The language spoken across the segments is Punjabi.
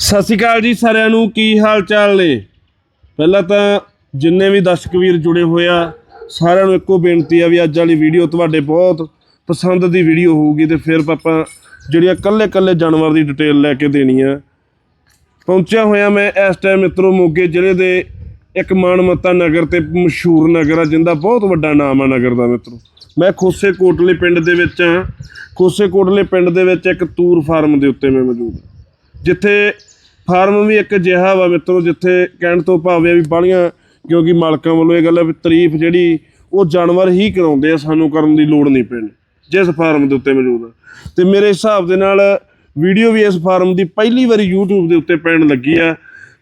ਸਤਿ ਸ਼੍ਰੀ ਅਕਾਲ ਜੀ ਸਾਰਿਆਂ ਨੂੰ, ਕੀ ਹਾਲ ਚਾਲ ਨੇ? ਪਹਿਲਾਂ ਤਾਂ ਜਿੰਨੇ ਵੀ ਦਰਸ਼ਕ ਵੀਰ ਜੁੜੇ ਹੋਏ ਆ, ਸਾਰਿਆਂ ਨੂੰ ਇੱਕੋ ਬੇਨਤੀ ਆ ਵੀ ਅੱਜ ਵਾਲੀ ਵੀਡੀਓ ਤੁਹਾਡੇ ਬਹੁਤ ਪਸੰਦ ਦੀ ਵੀਡੀਓ ਹੋਊਗੀ ਤੇ ਫਿਰ ਆਪਾਂ ਜਿਹੜੀਆਂ ਕੱਲੇ ਕੱਲੇ ਜਾਨਵਰ ਦੀ ਡਿਟੇਲ ਲੈ ਕੇ ਦੇਣੀ ਆ। ਪਹੁੰਚਿਆ ਹੋਇਆ ਮੈਂ ਇਸ ਟਾਈਮ ਮਿੱਤਰੋ ਮੋਗੇ ਜ਼ਿਲ੍ਹੇ ਦੇ ਇੱਕ ਮਾਨਮੱਤਾ ਨਗਰ ਤੇ ਮਸ਼ਹੂਰ ਨਗਰ ਆ, ਜਿੰਦਾ ਬਹੁਤ ਵੱਡਾ ਨਾਮ ਆ ਨਗਰ ਦਾ ਮਿੱਤਰੋ। ਮੈਂ ਖੋਸੇ ਕੋਟਲੇ ਪਿੰਡ ਦੇ ਵਿੱਚ ਆ। ਖੋਸੇ ਕੋਟਲੇ ਪਿੰਡ ਦੇ ਵਿੱਚ ਇੱਕ ਤੂਰ ਫਾਰਮ ਦੇ ਉੱਤੇ ਮੈਂ ਮੌਜੂਦ ਹਾਂ ਜਿੱਥੇ ਫਾਰਮ ਵੀ ਇੱਕ ਅਜਿਹਾ ਵਾ ਮਿੱਤਰੋ, ਜਿੱਥੇ ਕਹਿਣ ਤੋਂ ਭਾਵੇਂ ਵੀ ਬਾਲੀਆਂ ਕਿਉਂਕਿ ਮਾਲਕਾਂ ਵੱਲੋਂ ਇਹ ਗੱਲ ਹੈ ਵੀ ਤਾਰੀਫ ਜਿਹੜੀ ਉਹ ਜਾਨਵਰ ਹੀ ਕਰਾਉਂਦੇ ਆ, ਸਾਨੂੰ ਕਰਨ ਦੀ ਲੋੜ ਨਹੀਂ ਪੈਣੀ ਜਿਸ ਫਾਰਮ ਦੇ ਉੱਤੇ ਮੌਜੂਦ ਆ। ਤੇ ਮੇਰੇ ਹਿਸਾਬ ਦੇ ਨਾਲ ਵੀਡੀਓ ਵੀ ਇਸ ਫਾਰਮ ਦੀ ਪਹਿਲੀ ਵਾਰੀ YouTube ਦੇ ਉੱਤੇ ਪੈਣ ਲੱਗੀ ਆ,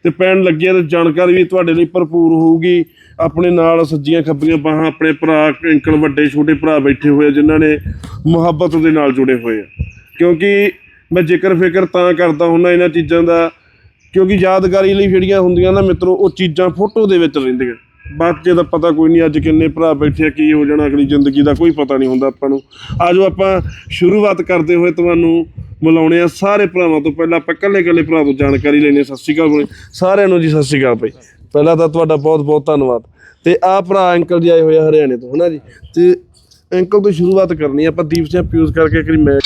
ਤੇ ਪੈਣ ਲੱਗੀ ਆ ਤੇ ਜਾਣਕਾਰੀ ਵੀ ਤੁਹਾਡੇ ਲਈ ਭਰਪੂਰ ਹੋਊਗੀ। ਆਪਣੇ ਨਾਲ ਸੱਜੀਆਂ ਖੱਬੀਆਂ ਬਾਹਾਂ, ਆਪਣੇ ਭਰਾ, ਅੰਕਲ, ਵੱਡੇ, ਛੋਟੇ ਭਰਾ ਬੈਠੇ ਹੋਏ ਆ, ਜਿਨ੍ਹਾਂ ਨੇ ਮੁਹੱਬਤ ਦੇ ਨਾਲ ਜੁੜੇ ਹੋਏ ਆ। ਕਿਉਂਕਿ ਮੈਂ ਜ਼ਿਕਰ ਫਿਕਰ ਤਾਂ ਕਰਦਾ ਹੁੰਦਾ, ਇਹਨਾਂ ਚੀਜ਼ਾਂ ਦਾ ਕਿਉਂਕਿ ਯਾਦਗਾਰੀ ਲਈ ਜਿਹੜੀਆਂ ਹੁੰਦੀਆਂ ਨਾ ਮਿੱਤਰੋ, ਉਹ ਚੀਜ਼ਾਂ ਫੋਟੋ ਦੇ ਵਿੱਚ ਰਹਿੰਦੀਆਂ। ਬਾਅਦ ਦਾ ਪਤਾ ਕੋਈ ਨਹੀਂ ਅੱਜ ਕਿੰਨੇ ਭਰਾ ਬੈਠੇ ਆ, ਕੀ ਹੋ ਜਾਣਾ, ਅਗਲੀ ਜ਼ਿੰਦਗੀ ਦਾ ਕੋਈ ਪਤਾ ਨਹੀਂ ਹੁੰਦਾ ਆਪਾਂ ਨੂੰ। ਆਜੋ ਆਪਾਂ ਸ਼ੁਰੂਆਤ ਕਰਦੇ ਹੋਏ ਤੁਹਾਨੂੰ ਮਿਲਾਉਣੇ ਆ ਸਾਰੇ ਭਰਾਵਾਂ ਤੋਂ। ਪਹਿਲਾਂ ਆਪਾਂ ਇਕੱਲੇ ਇਕੱਲੇ ਭਰਾ ਤੋਂ ਜਾਣਕਾਰੀ ਲੈਣੀ ਸਤਿ ਸ਼੍ਰੀ ਅਕਾਲ ਸਾਰਿਆਂ ਨੂੰ ਜੀ ਸਤਿ ਸ਼੍ਰੀ ਅਕਾਲ ਭਾਈ। ਪਹਿਲਾਂ ਤਾਂ ਤੁਹਾਡਾ ਬਹੁਤ ਬਹੁਤ ਧੰਨਵਾਦ। ਤੇ ਆਹ ਭਰਾ ਅੰਕਲ ਜੀ ਆਏ ਹੋਏ ਆ ਹਰਿਆਣੇ ਤੋਂ, ਹਨਾ ਜੀ? ਤੇ ਅੰਕਲ ਤੋਂ ਸ਼ੁਰੂਆਤ ਕਰਨੀ ਆਪਾਂ ਦੀਪ ਸਿੰਘ ਪਿਊਜ਼ ਕਰਕੇ ਇੱਕ ਮੈਂ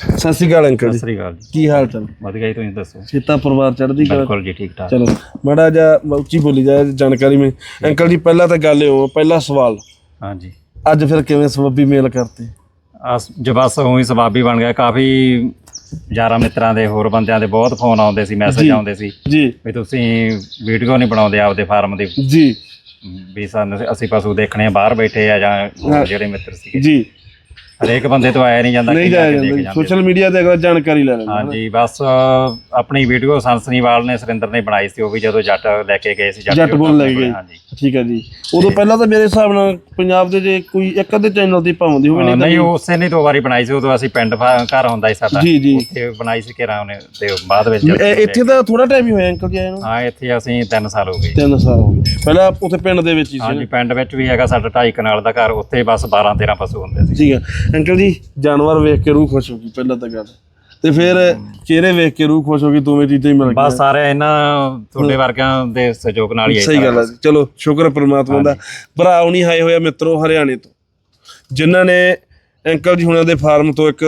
ਸਤਿ ਸ਼੍ਰੀ ਅਕਾਲ ਅੰਕਲ ਸਤਿ ਜੀ ਸ੍ਰੀ ਅਕਾਲ ਜੀ। ਕੀ ਹਾਲ ਚਾਲ? ਵਧੀਆ ਜੀ ਤੁਸੀਂ ਦੱਸੋ? ਸੀਤਾ ਪਰਿਵਾਰ ਚੜ੍ਹਦੀ ਕਲਾ? ਬਿਲਕੁਲ ਜੀ ਠੀਕ ਠਾਕ ਚਲੋ ਮਾੜਾ ਜਿਹਾ ਉੱਚੀ ਬੋਲੀ ਜਾਏ ਜਾਣਕਾਰੀ ਮੈਂ। ਅੰਕਲ ਜੀ ਪਹਿਲਾਂ ਤਾਂ ਗੱਲ ਹੋ ਪਹਿਲਾ ਸਵਾਲ। ਹਾਂਜੀ। ਅੱਜ ਫਿਰ ਕਿਵੇਂ ਸਬੱਬੀ ਮੇਲ ਕਰਤੇ? ਅਸ ਜਬਸ ਉਹੀ ਸਵਾਬੀ ਬਣ ਗਿਆ। ਕਾਫੀ ਯਾਰਾਂ ਮਿੱਤਰਾਂ ਦੇ ਹੋਰ ਬੰਦਿਆਂ ਦੇ ਬਹੁਤ ਫੋਨ ਆਉਂਦੇ ਸੀ ਮੈਸੇਜ ਆਉਂਦੇ ਸੀ। ਜੀ। ਵੀ ਤੁਸੀਂ ਵੀਡੀਓ ਨਹੀਂ ਬਣਾਉਂਦੇ ਆਪਦੇ ਫਾਰਮ ਦੀ। ਜੀ। ਵੀ ਸਾਨੂੰ ਅਸੀਂ ਪਸ਼ੂ ਦੇਖਣੇ ਆ ਬਾਹਰ ਬੈਠੇ ਆ ਜਾਂ ਹੋਰ ਜਿਹੜੇ ਮਿੱਤਰ ਸੀ ਜੀ। ਹਰੇਕ ਬੰਦੇ ਤੋਂ ਆਇਆ ਨਹੀਂ ਜਾਂਦਾ ਨਹੀਂ ਜਾਇਆ ਜਾਂਦਾ। ਸੋਸ਼ਲ ਮੀਡੀਆ ਤੇ ਅਗਲਾ ਜਾਣਕਾਰੀ ਲੈ ਲੈਂਦਾ। ਹਾਂਜੀ ਬਸ ਆਪਣੀ ਵੀਡੀਓ ਸੰਸਨੀਵਾਲ ਨੇ ਸੁਰਿੰਦਰ ਨੇ ਬਣਾਈ ਸੀ ਉਹ ਵੀ ਜਦੋਂ ਜੱਟ ਲੈ ਕੇ ਗਏ ਸੀ ਜੱਟ ਬੋਲ ਲੈ ਗਏ। ਹਾਂਜੀ। ਠੀਕ ਹੈ ਜੀ। ਉਦੋਂ ਪਹਿਲਾਂ ਤਾਂ ਮੇਰੇ ਹਿਸਾਬ ਨਾਲ ਪੰਜਾਬ ਦੇ ਜੇ ਕੋਈ ਇੱਕ ਅੱਧੇ ਚੈਨਲ ਦੀ ਪਾਉਂਦੀ ਹੋਵੇ ਨਹੀਂ ਨਹੀਂ ਉਸੇ ਨੇ ਦੋ ਵਾਰੀ ਬਣਾਈ ਸੀ ਉਦੋਂ ਅਸੀਂ ਪਿੰਡ ਘਰ ਹੁੰਦਾ ਸੀ ਸਾਡਾ। ਜੀ ਜੀ। ਉੱਥੇ ਬਣਾਈ ਸੀ ਘਰਾਂ ਉਹਨੇ ਤੇ ਬਾਅਦ ਵਿੱਚ ਇੱਥੇ ਤਾਂ ਥੋੜਾ ਟਾਈਮ ਹੀ ਹੋਇਆ ਅੰਕਲ ਜੀ ਆਏ ਨੂੰ। ਹਾਂ ਇੱਥੇ ਅਸੀਂ 3 ਸਾਲ ਹੋ ਗਏ। ਤਿੰਨ ਸਾਲ ਹੋ ਗਏ। ਪਹਿਲਾਂ ਉੱਥੇ ਪਿੰਡ ਦੇ ਵਿੱਚ ਹੀ ਸੀ। ਹਾਂਜੀ ਪਿੰਡ ਵਿੱਚ ਵੀ ਹੈਗਾ ਸਾਡਾ ਢਾਈ ਕਨਾਲ ਦਾ ਘਰ ਉੱਥੇ ਬਸ 12 13 ਪਸ਼ੂ ਹੁੰਦੇ ਸੀ। ਠੀਕ ਹੈ। ਅੰਕਲ ਜੀ ਜਾਨਵਰ ਵੇਖ ਕੇ ਰੂਹ ਖੁਸ਼ ਹੋ ਗਈ ਪਹਿਲਾਂ ਤਾਂ ਗੱਲ। ਤੇ ਫਿਰ ਚਿਹਰੇ ਵੇਖ ਕੇ ਰੂਹ ਖੁਸ਼ ਹੋ ਗਈ ਦੋਵੇਂ ਚੀਜ਼ਾਂ ਹੀ ਮਿਲ ਗਈਆਂ ਬਸ ਸਾਰੇ ਇਹਨਾਂ ਤੁਹਾਡੇ ਵਰਗਿਆਂ ਦੇ ਸਹਿਯੋਗ ਨਾਲ ਹੀ ਇਹ ਸਹੀ ਗੱਲ ਹੈ। ਚਲੋ ਸ਼ੁਕਰ ਹੈ ਪ੍ਰਮਾਤਮਾ ਦਾ। ਭਰਾ ਹੁਣੀ ਆਏ ਹੋਇਆ ਮਿੱਤਰੋ ਹਰਿਆਣੇ ਤੋਂ। ਜਿਨ੍ਹਾਂ ਨੇ ਅੰਕਲ ਜੀ ਹੁਣਾਂ ਦੇ ਫਾਰਮ ਤੋਂ ਇੱਕ